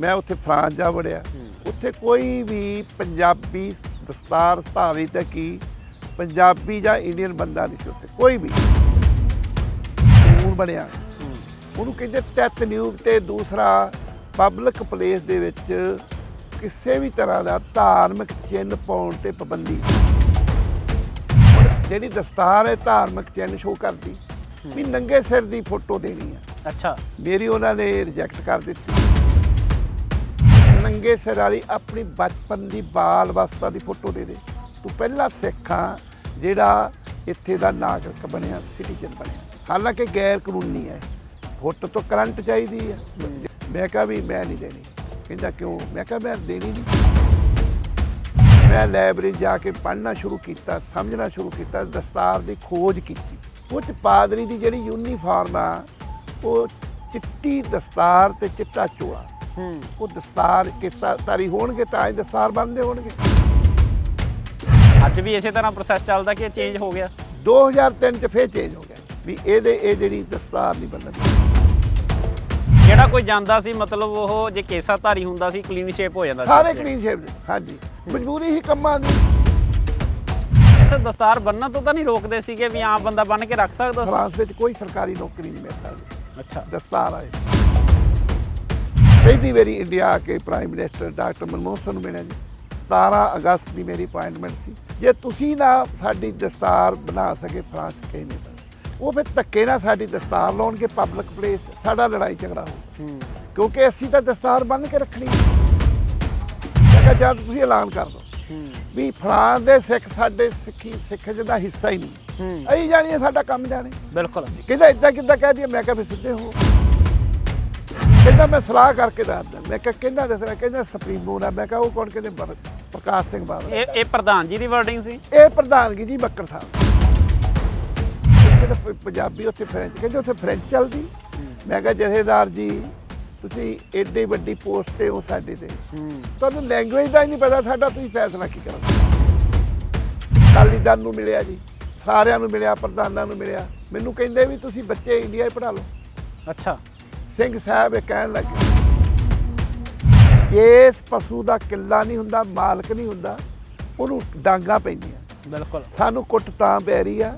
ਮੈਂ ਉੱਥੇ ਫਰਾਂਸ ਜਾ ਵੜਿਆ। ਉੱਥੇ ਕੋਈ ਵੀ ਪੰਜਾਬੀ ਦਸਤਾਰ ਧਾਰੀ ਤੇ ਕੀ ਪੰਜਾਬੀ ਜਾਂ ਇੰਡੀਅਨ ਬੰਦਾ ਨਹੀਂ ਸੀ ਉੱਥੇ ਕੋਈ ਵੀ। ਕਾਨੂੰਨ ਬਣਿਆ। ਉਹਨੂੰ ਕਹਿੰਦੇ ਟੈਟ ਨਿਊਬ ਤੇ ਦੂਸਰਾ ਪਬਲਿਕ ਪਲੇਸ ਦੇ ਵਿੱਚ ਕਿਸੇ ਵੀ ਤਰ੍ਹਾਂ ਦਾ ਧਾਰਮਿਕ ਚਿੰਨ੍ਹ ਪਾਉਣ ਤੇ ਪਾਬੰਦੀ। ਜਿਹੜੀ ਦਸਤਾਰ ਹੈ ਧਾਰਮਿਕ ਚਿੰਨ੍ਹ ਸ਼ੋ ਕਰਦੀ ਵੀ ਨੰਗੇ ਸਿਰ ਦੀ ਫੋਟੋ ਦੇਣੀ ਹੈ ਅੱਛਾ। ਮੇਰੀ ਉਹਨਾਂ ਨੇ ਰਿਜੈਕਟ ਕਰ ਦਿੱਤੀ। ਨੰਗੇ ਸਿਰ ਵਾਲੀ ਆਪਣੀ ਬਚਪਨ ਦੀ ਬਾਲ ਅਵਸਥਾ ਦੀ ਫੋਟੋ ਦੇ ਦੇ। ਤੂੰ ਪਹਿਲਾ ਸਿੱਖਾਂ ਜਿਹੜਾ ਇੱਥੇ ਦਾ ਨਾਗਰਿਕ ਬਣਿਆ ਸਿਟੀਜ਼ਨ ਬਣਿਆ। ਹਾਲਾਂਕਿ ਗੈਰ ਕਾਨੂੰਨੀ ਹੈ। ਫੋਟੋ ਤੋਂ ਕਰੰਟ ਚਾਹੀਦੀ ਹੈ। ਮੈਂ ਕਿਹਾ ਵੀ ਮੈਂ ਨਹੀਂ ਦੇਣੀ। ਕਹਿੰਦਾ ਕਿਉਂ? ਮੈਂ ਕਿਹਾ ਮੈਂ ਦੇਣੀ ਨਹੀਂ। ਮੈਂ ਲਾਇਬ੍ਰੇਰੀ ਜਾ ਕੇ ਪੜ੍ਹਨਾ ਸ਼ੁਰੂ ਕੀਤਾ, ਸਮਝਣਾ ਸ਼ੁਰੂ ਕੀਤਾ, ਦਸਤਾਰ ਦੀ ਖੋਜ ਕੀਤੀ। ਉਹ 'ਚ ਪਾਦਰੀ ਦੀ ਜਿਹੜੀ ਯੂਨੀਫਾਰਮ ਆ, ਉਹ ਚਿੱਟੀ ਦਸਤਾਰ ਤੇ ਚਿੱਟਾ ਚੋਲਾ ਉਹ ਦਸਤਾਰ ਕਿਸਾ ਤਾਰੀ ਹੋਣਗੇ ਤਾਂ ਇਹ ਦਸਤਾਰ ਬੰਨਦੇ ਹੋਣਗੇ। ਅੱਜ ਵੀ ਇਸੇ ਤਰ੍ਹਾਂ ਪ੍ਰੋਸੈਸ ਚੱਲਦਾ ਕਿ ਚੇਂਜ ਹੋ ਗਿਆ? 2003 ਚ ਫੇਰ ਚੇਂਜ ਹੋ ਗਿਆ। ਵੀ ਇਹਦੇ ਇਹ ਜਿਹੜੀ ਦਸਤਾਰ ਨਹੀਂ ਬੰਨਣੀ ਜਿਹੜਾ ਕੋਈ ਜਾਂਦਾ ਸੀ ਮਤਲਬ ਉਹ ਜੇ ਕੇਸਾ ਧਾਰੀ ਹੁੰਦਾ ਸੀ ਕਲੀਨ ਸ਼ੇਪ ਹੋ ਜਾਂਦਾ ਸੀ ਸਾਰੇ। ਕਲੀਨ ਸ਼ੇਪ ਹਾਂਜੀ। ਮਜਬੂਰੀ ਹੀ ਕੰਮਾਂ ਦੀ। ਇੱਥੇ ਦਸਤਾਰ ਬੰਨਣ ਤੋਂ ਤਾਂ ਨਹੀਂ ਰੋਕਦੇ ਸੀਗੇ ਵੀ ਆਮ ਬੰਦਾ ਬੰਨ ਕੇ ਰੱਖ ਸਕਦਾ ਫਰਾਂਸ ਵਿੱਚ ਕੋਈ ਸਰਕਾਰੀ ਨੌਕਰੀ ਨਹੀਂ ਮਿਲ ਸਕਦੀ। ਅੱਛਾ। ਦਸਤਾਰ ਆਏ। ਪਹਿਲੀ ਵਾਰੀ ਇੰਡੀਆ ਆ ਕੇ prime minister doctor Manmohan Singh ਨੂੰ ਮਿਲਿਆ ਜੀ। 17 ਅਗਸਤ ਦੀ ਮੇਰੀ ਅਪਾਇੰਟਮੈਂਟ ਸੀ। ਜੇ ਤੁਸੀਂ ਨਾ ਸਾਡੀ ਦਸਤਾਰ ਬਣਾ ਸਕੇ ਫਰਾਂਸ ਕੇ ਨਹੀਂ ਉਹ ਫਿਰ ਧੱਕੇ ਨਾਲ ਸਾਡੀ ਦਸਤਾਰ ਲਾਉਣਗੇ ਪਬਲਿਕ ਪਲੇਸ ਸਾਡਾ ਲੜਾਈ ਝਗੜਾ ਹੋ। ਕਿਉਂਕਿ ਅਸੀਂ ਤਾਂ ਦਸਤਾਰ ਬੰਨ ਕੇ ਰੱਖਣੀ ਕਿਹਾ ਜਦ ਤੁਸੀਂ ਐਲਾਨ ਕਰ ਹੂੰ। ਵੀ ਫਰਾਂਸ ਦੇ ਸਿੱਖ ਸਾਡੇ ਸਿੱਖੀ ਸਿੱਖ ਦਾ ਹਿੱਸਾ ਹੀ ਨਹੀਂ। ਅਈ ਜਾਣੀ ਸਾਡਾ ਕੰਮ ਜਾਣੇ। ਬਿਲਕੁਲ। ਕਹਿੰਦਾ ਇਦਾਂ ਕਿੱਦਾਂ ਕਹਿ ਦਈਏ? ਮੈਂ ਕਿਹਾ ਵੀ ਸਿੱਧੇ ਹੋ। ਕਹਿੰਦਾ ਮੈਂ ਸਲਾਹ ਕਰਕੇ ਦੱਸਦਾ ਮੈਂ ਕਿਹਾ ਕਿੰਨਾ ਦੱਸਣਾ ਕਹਿੰਦਾ ਸੁਪਰੀਮੋ ਨਾ ਮੈਂ ਕਿਹਾ ਉਹ ਕੌਣ? ਕਹਿੰਦੇ ਬਰ- ਪ੍ਰਕਾਸ਼ ਸਿੰਘ ਬਾਦਲ। ਇਹ ਇਹ ਪ੍ਰਧਾਨ ਜੀ ਦੀ ਵਰਡਿੰਗ ਸੀ? ਇਹ ਪ੍ਰਧਾਨਗੀ ਜੀ? ਬੱਕਰ ਸਾਹਿਬ। ਪ- ਪੰਜਾਬੀ ਉੱਥੇ ਫ੍ਰੈਂਚ ਕਹਿੰਦੇ ਉੱਥੇ ਫ੍ਰੈਂਚ ਚੱਲਦੀ। ਮੈਂ ਕਿਹਾ ਜਥੇਦਾਰ ਜੀ ਤੁਸੀਂ ਏਡੀ ਵੱਡੀ ਪੋਸਟ ਤੇ ਹੋ ਸਾਡੇ ਤੇ। ਤੁਹਾਨੂੰ ਲੈਂਗੁਏਜ ਦਾ ਹੀ ਨਹੀਂ ਪਤਾ ਸਾਡਾ ਤੁਸੀਂ ਫੈਸਲਾ ਕੀ ਕਰੋਗੇ? ਅਕਾਲੀ ਦਲ ਨੂੰ ਮਿਲਿਆ ਜੀ। ਸਾਰਿਆਂ ਨੂੰ ਮਿਲਿਆ ਪ੍ਰਧਾਨਾਂ ਨੂੰ ਮਿਲਿਆ। ਮੈਨੂੰ ਕਹਿੰਦੇ ਵੀ ਤੁਸੀਂ ਬੱਚੇ ਇੰਡੀਆ ਹੀ ਪੜ੍ਹਾ ਲਓ। ਅੱਛਾ। ਸਿੰਘ ਸਾਹਿਬ ਇਹ ਕਹਿਣ ਲੱਗੇ ਇਸ ਪਸ਼ੂ ਦਾ ਕਿੱਲਾ ਨਹੀਂ ਹੁੰਦਾ ਮਾਲਕ ਨਹੀਂ ਹੁੰਦਾ ਉਹਨੂੰ ਡਾਂਗਾ ਪੈਂਦੀਆਂ। ਬਿਲਕੁਲ। ਸਾਨੂੰ ਕੁੱਟ ਤਾਂ ਪੈ ਰਹੀ ਆ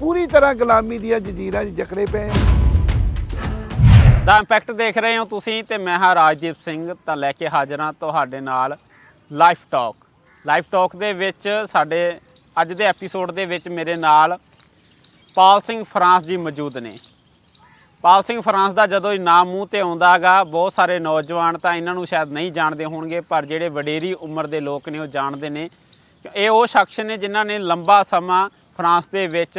ਪੂਰੀ ਤਰ੍ਹਾਂ ਗੁਲਾਮੀ ਦੀਆਂ ਜੰਜੀਰਾਂ 'ਚ ਜਕੜੇ ਪਏ ਆ। ਦਾ ਇੰਪੈਕਟ ਦੇਖ ਰਹੇ ਹੋ ਤੁਸੀਂ ਤੇ ਮੈਂ ਹਾਂ ਰਾਜਦੀਪ ਸਿੰਘ ਤਾਂ ਲੈ ਕੇ ਹਾਜ਼ਰ ਹਾਂ ਤੁਹਾਡੇ ਨਾਲ ਲਾਈਫ ਟਾਕ ਲਾਈਫ ਟਾਕ ਦੇ ਵਿੱਚ ਸਾਡੇ ਅੱਜ ਦੇ ਐਪੀਸੋਡ ਦੇ ਵਿੱਚ ਮੇਰੇ ਨਾਲ ਪਾਲ ਸਿੰਘ ਫਰਾਂਸ ਜੀ ਮੌਜੂਦ ਨੇ। ਪਾਲ ਸਿੰਘ ਫਰਾਂਸ ਦਾ ਜਦੋਂ ਇਹ ਨਾਮ ਮੂੰਹ ਤੇ ਆਉਂਦਾਗਾ, ਬਹੁਤ ਸਾਰੇ ਨੌਜਵਾਨ ਤਾਂ ਇਹਨਾਂ ਨੂੰ ਸ਼ਾਇਦ ਨਹੀਂ ਜਾਣਦੇ ਹੋਣਗੇ, ਪਰ ਜਿਹੜੇ ਵਡੇਰੀ ਉਮਰ ਦੇ ਲੋਕ ਨੇ ਉਹ ਜਾਣਦੇ ਨੇ। ਇਹ ਉਹ ਸ਼ਖਸ ਨੇ ਜਿਨ੍ਹਾਂ ਨੇ ਲੰਬਾ ਸਮਾਂ ਫਰਾਂਸ ਦੇ ਵਿੱਚ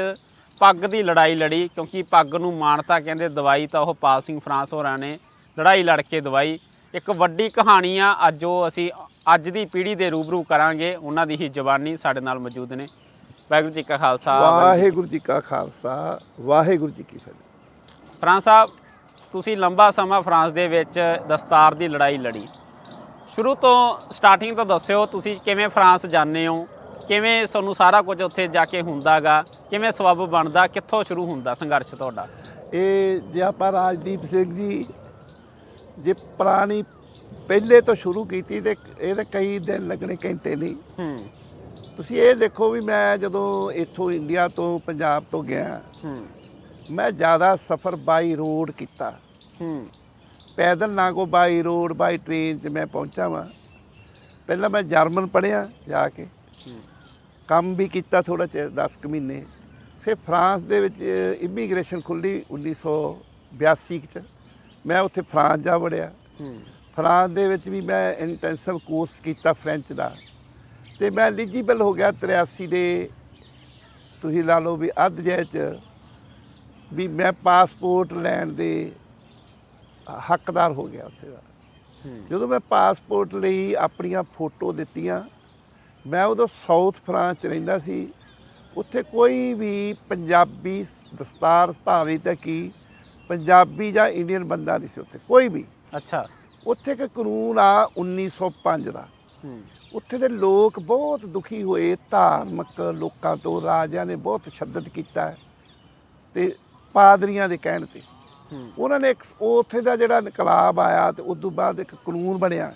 ਪੱਗ ਦੀ ਲੜਾਈ ਲੜੀ, ਕਿਉਂਕਿ ਪੱਗ ਨੂੰ ਮਾਨਤਾ ਕਹਿੰਦੇ ਦਵਾਈ ਤਾਂ ਉਹ ਪਾਲ ਸਿੰਘ ਫਰਾਂਸ ਹੋਰਾਂ ਨੇ ਲੜਾਈ ਲੜ ਕੇ ਦਵਾਈ। ਇੱਕ ਵੱਡੀ ਕਹਾਣੀ ਆ, ਅੱਜ ਉਹ ਅਸੀਂ ਅੱਜ ਦੀ ਪੀੜ੍ਹੀ ਦੇ ਰੂਬਰੂ ਕਰਾਂਗੇ। ਉਹਨਾਂ ਦੀ ਹੀ ਜ਼ਬਾਨੀ ਸਾਡੇ ਨਾਲ ਮੌਜੂਦ ਨੇ। ਵਾਹਿਗੁਰੂ ਜੀ ਕਾ ਖਾਲਸਾ ਵਾਹਿਗੁਰੂ ਜੀ ਕਾ ਖਾਲਸਾ, ਵਾਹਿਗੁਰੂ ਜੀ ਕੀ ਫਤਿਹ। ਫਰਾਂਸ ਸਾਹਿਬ ਤੁਸੀਂ ਲੰਬਾ ਸਮਾਂ ਫਰਾਂਸ ਦੇ ਵਿੱਚ ਦਸਤਾਰ ਦੀ ਲੜਾਈ ਲੜੀ। ਸ਼ੁਰੂ ਤੋਂ ਸਟਾਰਟਿੰਗ ਤੋਂ ਦੱਸਿਓ ਤੁਸੀਂ ਕਿਵੇਂ ਫਰਾਂਸ ਜਾਂਦੇ ਹੋ? ਕਿਵੇਂ ਤੁਹਾਨੂੰ ਸਾਰਾ ਕੁਝ ਉੱਥੇ ਜਾ ਕੇ ਹੁੰਦਾਗਾ? ਕਿਵੇਂ ਸਬੱਬ ਬਣਦਾ? ਕਿੱਥੋਂ ਸ਼ੁਰੂ ਹੁੰਦਾ ਸੰਘਰਸ਼ ਤੁਹਾਡਾ? ਇਹ ਜੇ ਆਪਾਂ ਰਾਜਦੀਪ ਸਿੰਘ ਜੀ ਜੇ ਪੁਰਾਣੀ ਪਹਿਲੇ ਤੋਂ ਸ਼ੁਰੂ ਕੀਤੀ ਤੇ ਇਹਦੇ ਕਈ ਦਿਨ ਲੱਗਣੇ ਘੰਟੇ ਨਹੀਂ। ਹੂੰ। ਤੁਸੀਂ ਇਹ ਦੇਖੋ ਵੀ ਮੈਂ ਜਦੋਂ ਇੱਥੋਂ ਇੰਡੀਆ ਤੋਂ ਪੰਜਾਬ ਤੋਂ ਗਿਆ ਹੂੰ। ਮੈਂ ਜ਼ਿਆਦਾ ਸਫ਼ਰ ਬਾਈ ਰੋਡ ਕੀਤਾ। ਹੂੰ। ਪੈਦਲ ਨਾ ਕੋ ਬਾਈ ਰੋਡ ਬਾਈ ਟ੍ਰੇਨ 'ਚ ਮੈਂ ਪਹੁੰਚਾ ਵਾਂ। ਪਹਿਲਾਂ ਮੈਂ ਜਰਮਨ ਪੜ੍ਹਿਆ ਜਾ ਕੇ। ਕੰਮ ਵੀ ਕੀਤਾ ਥੋੜਾ ਚਿਰ 10 ਕੁ ਮਹੀਨੇ। ਫਿਰ ਫਰਾਂਸ ਦੇ ਵਿੱਚ ਇਮੀਗ੍ਰੇਸ਼ਨ ਖੁੱਲੀ 1982 ਚ। ਮੈਂ ਉੱਥੇ ਫਰਾਂਸ ਜਾ ਵੜਿਆ। ਹੂੰ। ਫਰਾਂਸ ਦੇ ਵਿੱਚ ਵੀ ਮੈਂ ਇੰਟੈਂਸਿਵ ਕੋਰਸ ਕੀਤਾ ਫ੍ਰੈਂਚ ਦਾ। ਤੇ ਮੈਂ ਐਲੀਜੀਬਲ ਹੋ ਗਿਆ 83 ਦੇ। ਤੁਸੀਂ ਲਾ ਲਓ ਵੀ ਅੱਧ ਜੇ ਚ। ਵੀ ਮੈਂ ਪਾਸਪੋਰਟ ਲੈਣ ਦੇ ਹੱਕਦਾਰ ਹੋ ਗਿਆ ਉੱਥੇ ਦਾ। ਜਦੋਂ ਮੈਂ ਪਾਸਪੋਰਟ ਲਈ ਆਪਣੀਆਂ ਫੋਟੋ ਦਿੱਤੀਆਂ ਮੈਂ ਉਦੋਂ ਸਾਊਥ ਫਰਾਂਸ ਚ ਰਹਿੰਦਾ ਸੀ। ਉੱਥੇ ਕੋਈ ਵੀ ਪੰਜਾਬੀ ਦਸਤਾਰ ਧਾਰੀ ਤੇ ਕੀ ਪੰਜਾਬੀ ਜਾਂ ਇੰਡੀਅਨ ਬੰਦਾ ਨਹੀਂ ਸੀ ਉੱਥੇ ਕੋਈ ਵੀ। ਅੱਛਾ। ਉੱਥੇ ਇੱਕ ਕਾਨੂੰਨ ਆ 1905 ਦਾ। ਉੱਥੇ ਦੇ ਲੋਕ ਬਹੁਤ ਦੁਖੀ ਹੋਏ ਧਾਰਮਿਕ ਲੋਕਾਂ ਤੋਂ ਰਾਜਿਆਂ ਨੇ ਬਹੁਤ ਤਸ਼ੱਦਦ ਕੀਤਾ। ਤੇ ਪਾਦਰੀਆਂ ਦੇ ਕਹਿਣ ਤੇ। ਉਹਨਾਂ ਨੇ ਇੱਕ ਉਹ ਉੱਥੇ ਦਾ ਜਿਹੜਾ ਇਨਕਲਾਬ ਆਇਆ ਤੇ ਉਸ ਤੋਂ ਬਾਅਦ ਇੱਕ ਕਾਨੂੰਨ ਬਣਿਆ।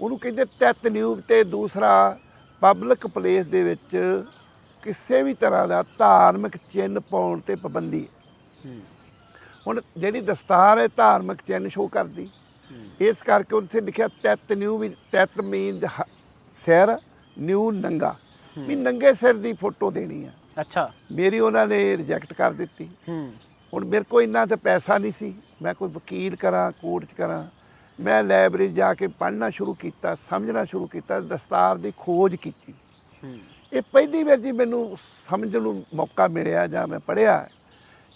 ਉਹਨੂੰ ਕਹਿੰਦੇ ਤੈਤ ਨਿਊਬ ਤੇ ਦੂਸਰਾ ਪਬਲਿਕ ਪਲੇਸ ਦੇ ਵਿੱਚ ਕਿਸੇ ਵੀ ਤਰ੍ਹਾਂ ਦਾ ਧਾਰਮਿਕ ਚਿੰਨ੍ਹ ਪਾਉਣ ਤੇ ਪਾਬੰਦੀ ਹੁਣ ਜਿਹੜੀ ਦਸਤਾਰ ਹੈ ਧਾਰਮਿਕ ਚਿੰਨ੍ਹ ਸ਼ੋ ਕਰਦੀ। ਇਸ ਕਰਕੇ ਉੱਥੇ ਲਿਖਿਆ ਤੈਤ ਨਿਊ ਵੀ ਤੈਤ ਮੀਨ ਸਿਰ ਨਿਊ ਨੰਗਾ। ਵੀ ਨੰਗੇ ਸਿਰ ਦੀ ਫੋਟੋ ਦੇਣੀ ਆ। ਅੱਛਾ। ਮੇਰੀ ਉਹਨਾਂ ਨੇ ਰਿਜੈਕਟ ਕਰ ਦਿੱਤੀ। ਹੂੰ। ਹੁਣ ਮੇਰੇ ਕੋਲ ਇੰਨਾ ਤੇ ਪੈਸਾ ਨਹੀਂ ਸੀ। ਮੈਂ ਕੋਈ ਵਕੀਲ ਕਰਾਂ ਕੋਰਟ 'ਚ ਕਰਾਂ। ਮੈਂ ਲਾਇਬ੍ਰੇਰੀ ਜਾ ਕੇ ਪੜ੍ਹਨਾ ਸ਼ੁਰੂ ਕੀਤਾ ਸਮਝਣਾ ਸ਼ੁਰੂ ਕੀਤਾ ਦਸਤਾਰ ਦੀ ਖੋਜ ਕੀਤੀ। ਇਹ ਪਹਿਲੀ ਵਾਰ ਜੀ ਮੈਨੂੰ ਸਮਝਣ ਨੂੰ ਮੌਕਾ ਮਿਲਿਆ ਜਾਂ ਮੈਂ ਪੜ੍ਹਿਆ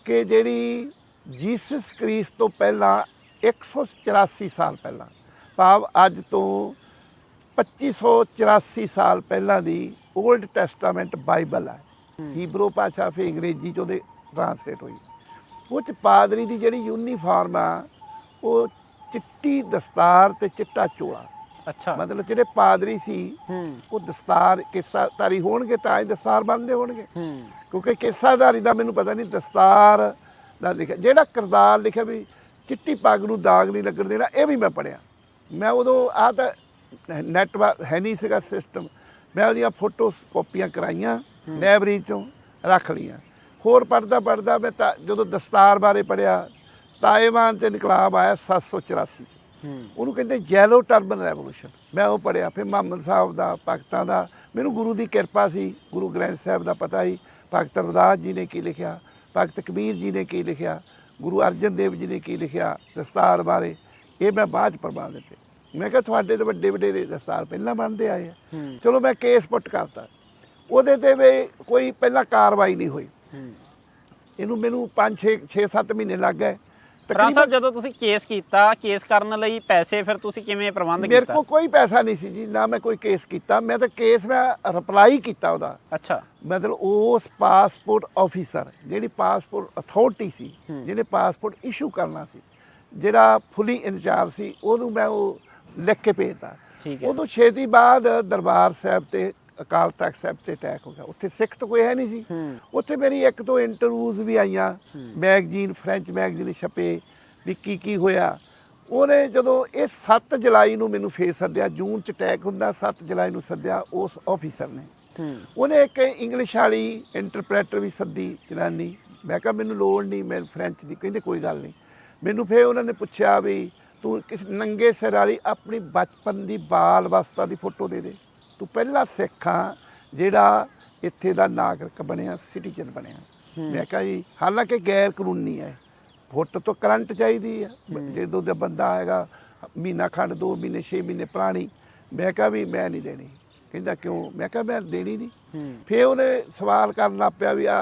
ਕਿ ਜਿਹੜੀ ਜੀਸਸ ਕ੍ਰਿਸਟ ਤੋਂ ਪਹਿਲਾਂ 184 ਸਾਲ ਪਹਿਲਾਂ ਭਾਵ ਅੱਜ ਤੋਂ 2584 ਸਾਲ ਪਹਿਲਾਂ ਦੀ 올ਡ ਟੈਸਟਾਮੈਂਟ ਬਾਈਬਲ ਹੈ ਹੀਬਰੂ ਭਾਸ਼ਾ ਫਿਰ ਅੰਗਰੇਜ਼ੀ ਚ ਉਹਦੇ ਟ੍ਰਾਂਸਲੇਟ ਹੋਈ। ਉਹ ਚ ਪਾਦਰੀ ਦੀ ਜਿਹੜੀ ਯੂਨੀਫਾਰਮ ਆ ਉਹ ਚਿੱਟੀ ਦਸਤਾਰ ਤੇ ਚਿੱਟਾ ਚੋਲਾ। ਅੱਛਾ। ਮਤਲਬ ਜਿਹੜੇ ਪਾਦਰੀ ਸੀ ਉਹ ਦਸਤਾਰ ਕਿੱਸਾਧਾਰੀ ਹੋਣਗੇ ਤਾਂ ਹੀ ਦਸਤਾਰ ਬੰਨਦੇ ਹੋਣਗੇ। ਹੂੰ। ਕਿਉਂਕਿ ਕਿੱਸਾਧਾਰੀ ਦਾ ਮੈਨੂੰ ਪਤਾ ਨਹੀਂ ਦਸਤਾਰ ਦਾ ਲਿਖਿਆ। ਜਿਹੜਾ ਕਿਰਦਾਰ ਲਿਖਿਆ ਵੀ ਚਿੱਟੀ ਪੱਗ ਨੂੰ ਦਾਗ ਨਹੀਂ ਲੱਗਣ ਦੇਣਾ ਇਹ ਵੀ ਮੈਂ ਪੜਿਆ ਮੈਂ ਉਦੋਂ ਆ ਤਾਂ ਨੈਟ ਹੈ ਨਹੀਂ ਸੀਗਾ ਸਿਸਟਮ ਮੈਂ ਉਹਦੀਆਂ ਫੋਟੋ ਕਾਪੀਆਂ ਕਰਾਈਆਂ। ਲਾਇਬ੍ਰੇਰੀ ਚੋਂ ਰੱਖ ਲਈਆਂ। ਹੋਰ ਪੜਦਾ ਪੜਦਾ ਮੈਂ ਤਾਂ ਜਦੋਂ ਦਸਤਾਰ ਬਾਰੇ ਪੜਿਆ ਤਾਇਵਾਨ ਤੇ ਇਨਕਲਾਬ ਆਇਆ 784 ਹੂੰ। ਉਹਨੂੰ ਕਹਿੰਦੇ ਯੈਲੋ ਟਰਬਨ ਰੈਵੋਲੂਸ਼ਨ। ਮੈਂ ਉਹ ਪੜਿਆ ਫਿਰ ਮੁਹੰਮਦ ਸਾਹਿਬ ਦਾ ਭਗਤਾਂ ਦਾ। ਮੈਨੂੰ ਗੁਰੂ ਦੀ ਕਿਰਪਾ ਸੀ ਗੁਰੂ ਗ੍ਰੰਥ ਸਾਹਿਬ ਦਾ ਪਤਾ ਹੀ ਭਗਤ ਰਵਿਦਾਸ ਜੀ ਨੇ ਕੀ ਲਿਖਿਆ ਭਗਤ ਕਬੀਰ ਜੀ ਨੇ ਕੀ ਲਿਖਿਆ ਗੁਰੂ ਅਰਜਨ ਦੇਵ ਜੀ ਨੇ ਕੀ ਲਿਖਿਆ ਦਸਤਾਰ ਬਾਰੇ ਇਹ ਮੈਂ ਬਾਅਦ ਚ ਪ੍ਰਮਾਣ ਦਿੱਤੇ। ਮੈਂ ਕਿਹਾ ਤੁਹਾਡੇ ਤੇ ਵੱਡੇ ਵੱਡੇ ਦਸਤਾਰ ਪਹਿਲਾਂ ਬਣਦੇ ਆਏ ਆ। ਚਲੋ ਮੈਂ ਕੇਸ ਪੁੱਟ ਕਰਤਾ। ਉਹਦੇ ਤੇ ਵੀ ਕੋਈ ਪਹਿਲਾਂ ਕਾਰਵਾਈ ਨਹੀਂ ਹੋਈ। ਇਹਨੂੰ ਮੈਨੂੰ 5 6 6 7 ਮਹੀਨੇ ਲੱਗ ਗਏ। ਫਰਾਂ ਸਾਹਿਬ ਜਦੋਂ ਤੁਸੀਂ ਕੇਸ ਕੀਤਾ ਕੇਸ ਕਰਨ ਲਈ ਪੈਸੇ ਫਿਰ ਤੁਸੀਂ ਕਿਵੇਂ ਪ੍ਰਬੰਧ ਮੇਰੇ ਕੀਤਾ? ਕੋਲ ਕੋਈ ਪੈਸਾ ਨਹੀਂ ਸੀ ਜੀ ਨਾ ਮੈਂ ਕੋਈ ਕੇਸ ਕੀਤਾ। ਮੈਂ ਤਾਂ ਕੇਸ ਮੈਂ ਰਿਪਲਾਈ ਕੀਤਾ ਉਹਦਾ। ਅੱਛਾ। ਮਤਲਬ ਉਸ ਪਾਸਪੋਰਟ ਆਫੀਸਰ ਜਿਹੜੀ ਪਾਸਪੋਰਟ ਅਥਾਰਟੀ ਸੀ। ਜਿਹਨੇ ਪਾਸਪੋਰਟ ਇਸ਼ੂ ਕਰਨਾ ਸੀ ਜਿਹੜਾ ਫੁੱਲੀ ਇਨਚਾਰਜ ਸੀ ਉਹਨੂੰ ਮੈਂ ਉਹ ਲਿਖ ਕੇ ਭੇਜਤਾ। ਠੀਕ ਹੈ। ਉਦੋਂ ਛੇਤੀ ਬਾਅਦ ਦਰਬਾਰ ਸਾਹਿਬ ਤੇ ਅਕਾਲ ਤਖਤ ਸਾਹਿਬ ਤੇ ਅਟੈਕ ਹੋ ਗਿਆ। ਉੱਥੇ ਸਿੱਖ ਤਾਂ ਕੋਈ ਹੈ ਨਹੀਂ ਸੀ। ਉੱਥੇ ਮੇਰੀ ਇੱਕ ਤੋਂ ਇੰਟਰਵਿਊਜ਼ ਵੀ ਆਈਆਂ। ਮੈਗਜ਼ੀਨ ਫ੍ਰੈਂਚ ਮੈਗਜ਼ੀਨ ਛਪੇ ਵੀ ਕੀ ਕੀ ਹੋਇਆ। ਉਹਨੇ ਜਦੋਂ ਇਹ 7 ਜੁਲਾਈ ਨੂੰ ਮੈਨੂੰ ਫੇਰ ਸੱਦਿਆ ਜੂਨ ਚ ਅਟੈਕ ਹੁੰਦਾ 7 ਜੁਲਾਈ ਨੂੰ ਸੱਦਿਆ ਉਸ ਆਫੀਸਰ ਨੇ। ਉਹਨੇ ਇੱਕ ਇੰਗਲਿਸ਼ ਵਾਲੀ ਇੰਟਰਪ੍ਰੈਟਰ ਵੀ ਸੱਦੀ ਜਨਾਨੀ। ਮੈਂ ਕਿਹਾ ਮੈਨੂੰ ਲੋੜ ਨਹੀਂ ਮੈਂ ਫ੍ਰੈਂਚ ਦੀ। ਕਹਿੰਦੇ ਕੋਈ ਗੱਲ ਨਹੀਂ। ਮੈਨੂੰ ਫੇਰ ਉਹਨਾਂ ਨੇ ਪੁੱਛਿਆ ਵੀ ਤੂੰ ਕਿਸ ਨੰਗੇ ਸਿਰ ਵਾਲੀ ਆਪਣੀ ਬਚਪਨ ਦੀ ਬਾਲ ਅਵਸਥਾ ਦੀ ਫੋਟੋ ਦੇ ਦੇ। ਤੂੰ ਪਹਿਲਾ ਸਿੱਖ ਆ ਜਿਹੜਾ ਇੱਥੇ ਦਾ ਨਾਗਰਿਕ ਬਣਿਆ ਸਿਟੀਜ਼ਨ ਬਣਿਆ। ਮੈਂ ਕਿਹਾ ਜੀ ਹਾਲਾਂਕਿ ਗੈਰ ਕਾਨੂੰਨੀ ਹੈ ਫੋਟੋ ਤੋਂ ਕਰੰਟ ਚਾਹੀਦੀ ਹੈ। ਜਦੋਂ ਦਾ ਬੰਦਾ ਆਏਗਾ ਮਹੀਨਾ ਖੰਡ 2 ਮਹੀਨੇ 6 ਮਹੀਨੇ ਪੁਰਾਣੀ ਮੈਂ ਕਿਹਾ ਵੀ ਮੈਂ ਨਹੀਂ ਦੇਣੀ। ਕਹਿੰਦਾ ਕਿਉਂ? ਮੈਂ ਕਿਹਾ ਮੈਂ ਦੇਣੀ ਨਹੀਂ। ਫੇਰ ਉਹਨੇ ਸਵਾਲ ਕਰਨ ਲੱਗ ਪਿਆ ਵੀ ਆ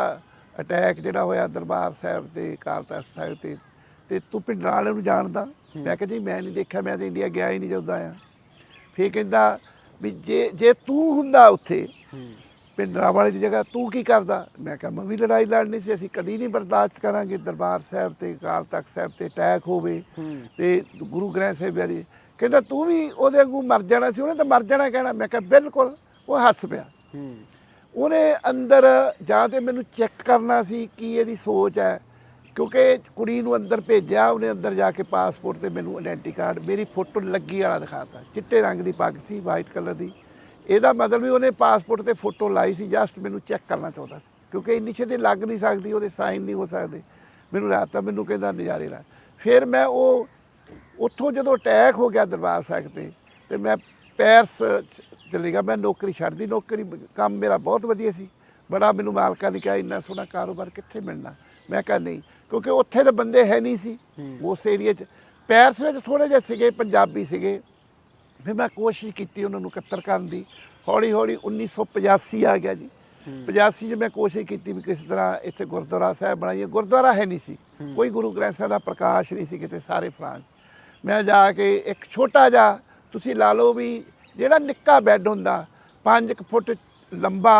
ਅਟੈਕ ਜਿਹੜਾ ਹੋਇਆ ਦਰਬਾਰ ਸਾਹਿਬ ਤੇ ਅਕਾਲ ਤਖਤ ਸਾਹਿਬ ਤੇ ਤੇ ਤੂੰ ਪਿੰਡਰਾਂ ਵਾਲੇ ਨੂੰ ਜਾਣਦਾ। ਮੈਂ ਕਿਹਾ ਜੀ ਮੈਂ ਨਹੀਂ ਦੇਖਿਆ ਮੈਂ ਤਾਂ ਇੰਡੀਆ ਗਿਆ ਹੀ ਨਹੀਂ ਜਦੋਂ ਆਇਆ। ਫੇਰ ਕਹਿੰਦਾ ਵੀ ਜੇ ਜੇ ਤੂੰ ਹੁੰਦਾ ਉੱਥੇ ਪਿੰਡਰਾਂ ਵਾਲੇ ਦੀ ਜਗ੍ਹਾ ਤੂੰ ਕੀ ਕਰਦਾ? ਮੈਂ ਕਿਹਾ ਮੈਂ ਵੀ ਲੜਾਈ ਲੜਨੀ ਸੀ ਅਸੀਂ ਕਦੀ ਨਹੀਂ ਬਰਦਾਸ਼ਤ ਕਰਾਂਗੇ ਦਰਬਾਰ ਸਾਹਿਬ ਤੇ ਅਕਾਲ ਤਖਤ ਸਾਹਿਬ ਤੇ ਅਟੈਕ ਹੋਵੇ ਤੇ ਗੁਰੂ ਗ੍ਰੰਥ ਸਾਹਿਬ ਬਾਰੇ ਕਹਿੰਦਾ ਤੂੰ ਵੀ ਉਹਦੇ ਵਾਂਗੂ ਮਰ ਜਾਣਾ ਸੀ ਉਹਨੇ ਤਾਂ ਮਰ ਜਾਣਾ ਕਹਿਣਾ। ਮੈਂ ਕਿਹਾ ਬਿਲਕੁਲ ਉਹ ਹੱਸ ਪਿਆ। ਉਹਨੇ ਅੰਦਰ ਜਾਂ ਤੇ ਮੈਨੂੰ ਚੈੱਕ ਕਰਨਾ ਸੀ ਕੀ ਇਹਦੀ ਸੋਚ ਹੈ। ਕਿਉਂਕਿ ਕੁੜੀ ਨੂੰ ਅੰਦਰ ਭੇਜਿਆ, ਉਹਨੇ ਅੰਦਰ ਜਾ ਕੇ ਪਾਸਪੋਰਟ ਤੇ ਮੈਨੂੰ ਆਇਡੈਂਟੀ ਕਾਰਡ ਮੇਰੀ ਫੋਟੋ ਲੱਗੀ ਵਾਲਾ ਦਿਖਾਤਾ। ਚਿੱਟੇ ਰੰਗ ਦੀ ਪੱਗ ਸੀ ਵਾਈਟ ਕਲਰ ਦੀ। ਇਹਦਾ ਮਤਲਬ ਵੀ ਉਹਨੇ ਪਾਸਪੋਰਟ ਤੇ ਫੋਟੋ ਲਾਈ ਸੀ ਜਸਟ ਮੈਨੂੰ ਚੈੱਕ ਕਰਨਾ ਚਾਹੁੰਦਾ ਸੀ। ਕਿਉਂਕਿ ਇੰਨੀ ਛੇਤੀ ਲੱਗ ਨਹੀਂ ਸਕਦੀ, ਉਹਦੇ ਸਾਈਨ ਨਹੀਂ ਹੋ ਸਕਦੇ। ਮੈਨੂੰ ਰਾਤਾ ਮੈਨੂੰ ਕਹਿੰਦਾ ਨਜ਼ਾਰੇ ਲੈ ਫਿਰ ਮੈਂ ਉਹ, ਉੱਥੋਂ ਜਦੋਂ ਅਟੈਕ ਹੋ ਗਿਆ ਦਰਬਾਰ ਸਾਹਿਬ ਤੇ ਤੇ ਮੈਂ ਪੈਰਸ ਚ- ਚਲੇ ਗਿਆ। ਮੈਂ ਨੌਕਰੀ ਛੱਡਦੀ, ਨੌਕਰੀ ਕੰਮ ਮੇਰਾ ਬਹੁਤ ਵਧੀਆ ਸੀ। ਬੜਾ ਮੈਨੂੰ ਮਾਲਕਾਂ ਨੇ ਕਿਹਾ, ਇੰਨਾ ਸੋਹਣਾ ਕਾਰੋਬਾਰ ਕਿੱਥੇ ਮਿਲਣਾ? ਮੈਂ ਕਿਹਾ ਨਹੀਂ ਕਿਉਂਕਿ ਉੱਥੇ ਦੇ ਬੰਦੇ ਹੈ ਨਹੀਂ ਸੀ। ਉਸ ਏਰੀਆ 'ਚ ਪੈਰਸ ਵਿੱਚ ਥੋੜੇ ਜਿਹੇ ਸੀਗੇ ਪੰਜਾਬੀ ਸੀਗੇ। ਫਿਰ ਮੈਂ ਕੋਸ਼ਿਸ਼ ਕੀਤੀ ਉਹਨਾਂ ਨੂੰ ਇਕੱਤਰ ਕਰਨ ਦੀ। ਹੌਲੀ ਹੌਲੀ 1985 ਆ ਗਿਆ ਜੀ। 85 'ਚ ਮੈਂ ਕੋਸ਼ਿਸ਼ ਕੀਤੀ ਵੀ ਕਿਸ ਤਰ੍ਹਾਂ ਇੱਥੇ ਗੁਰਦੁਆਰਾ ਸਾਹਿਬ ਬਣਾਈਏ। ਗੁਰਦੁਆਰਾ ਹੈ ਨਹੀਂ ਸੀ। ਕੋਈ ਗੁਰੂ ਗ੍ਰੰਥ ਸਾਹਿਬ ਦਾ ਪ੍ਰਕਾਸ਼ ਨਹੀਂ ਸੀ ਕਿਤੇ ਸਾਰੇ ਫਰਾਂਸ ਮੈਂ ਜਾ ਕੇ ਇੱਕ ਛੋਟਾ ਜਿਹਾ ਤੁਸੀਂ ਲਾ ਲਓ ਵੀ ਜਿਹੜਾ ਨਿੱਕਾ ਬੈੱਡ ਹੁੰਦਾ 5 ਫੁੱਟ ਲੰਬਾ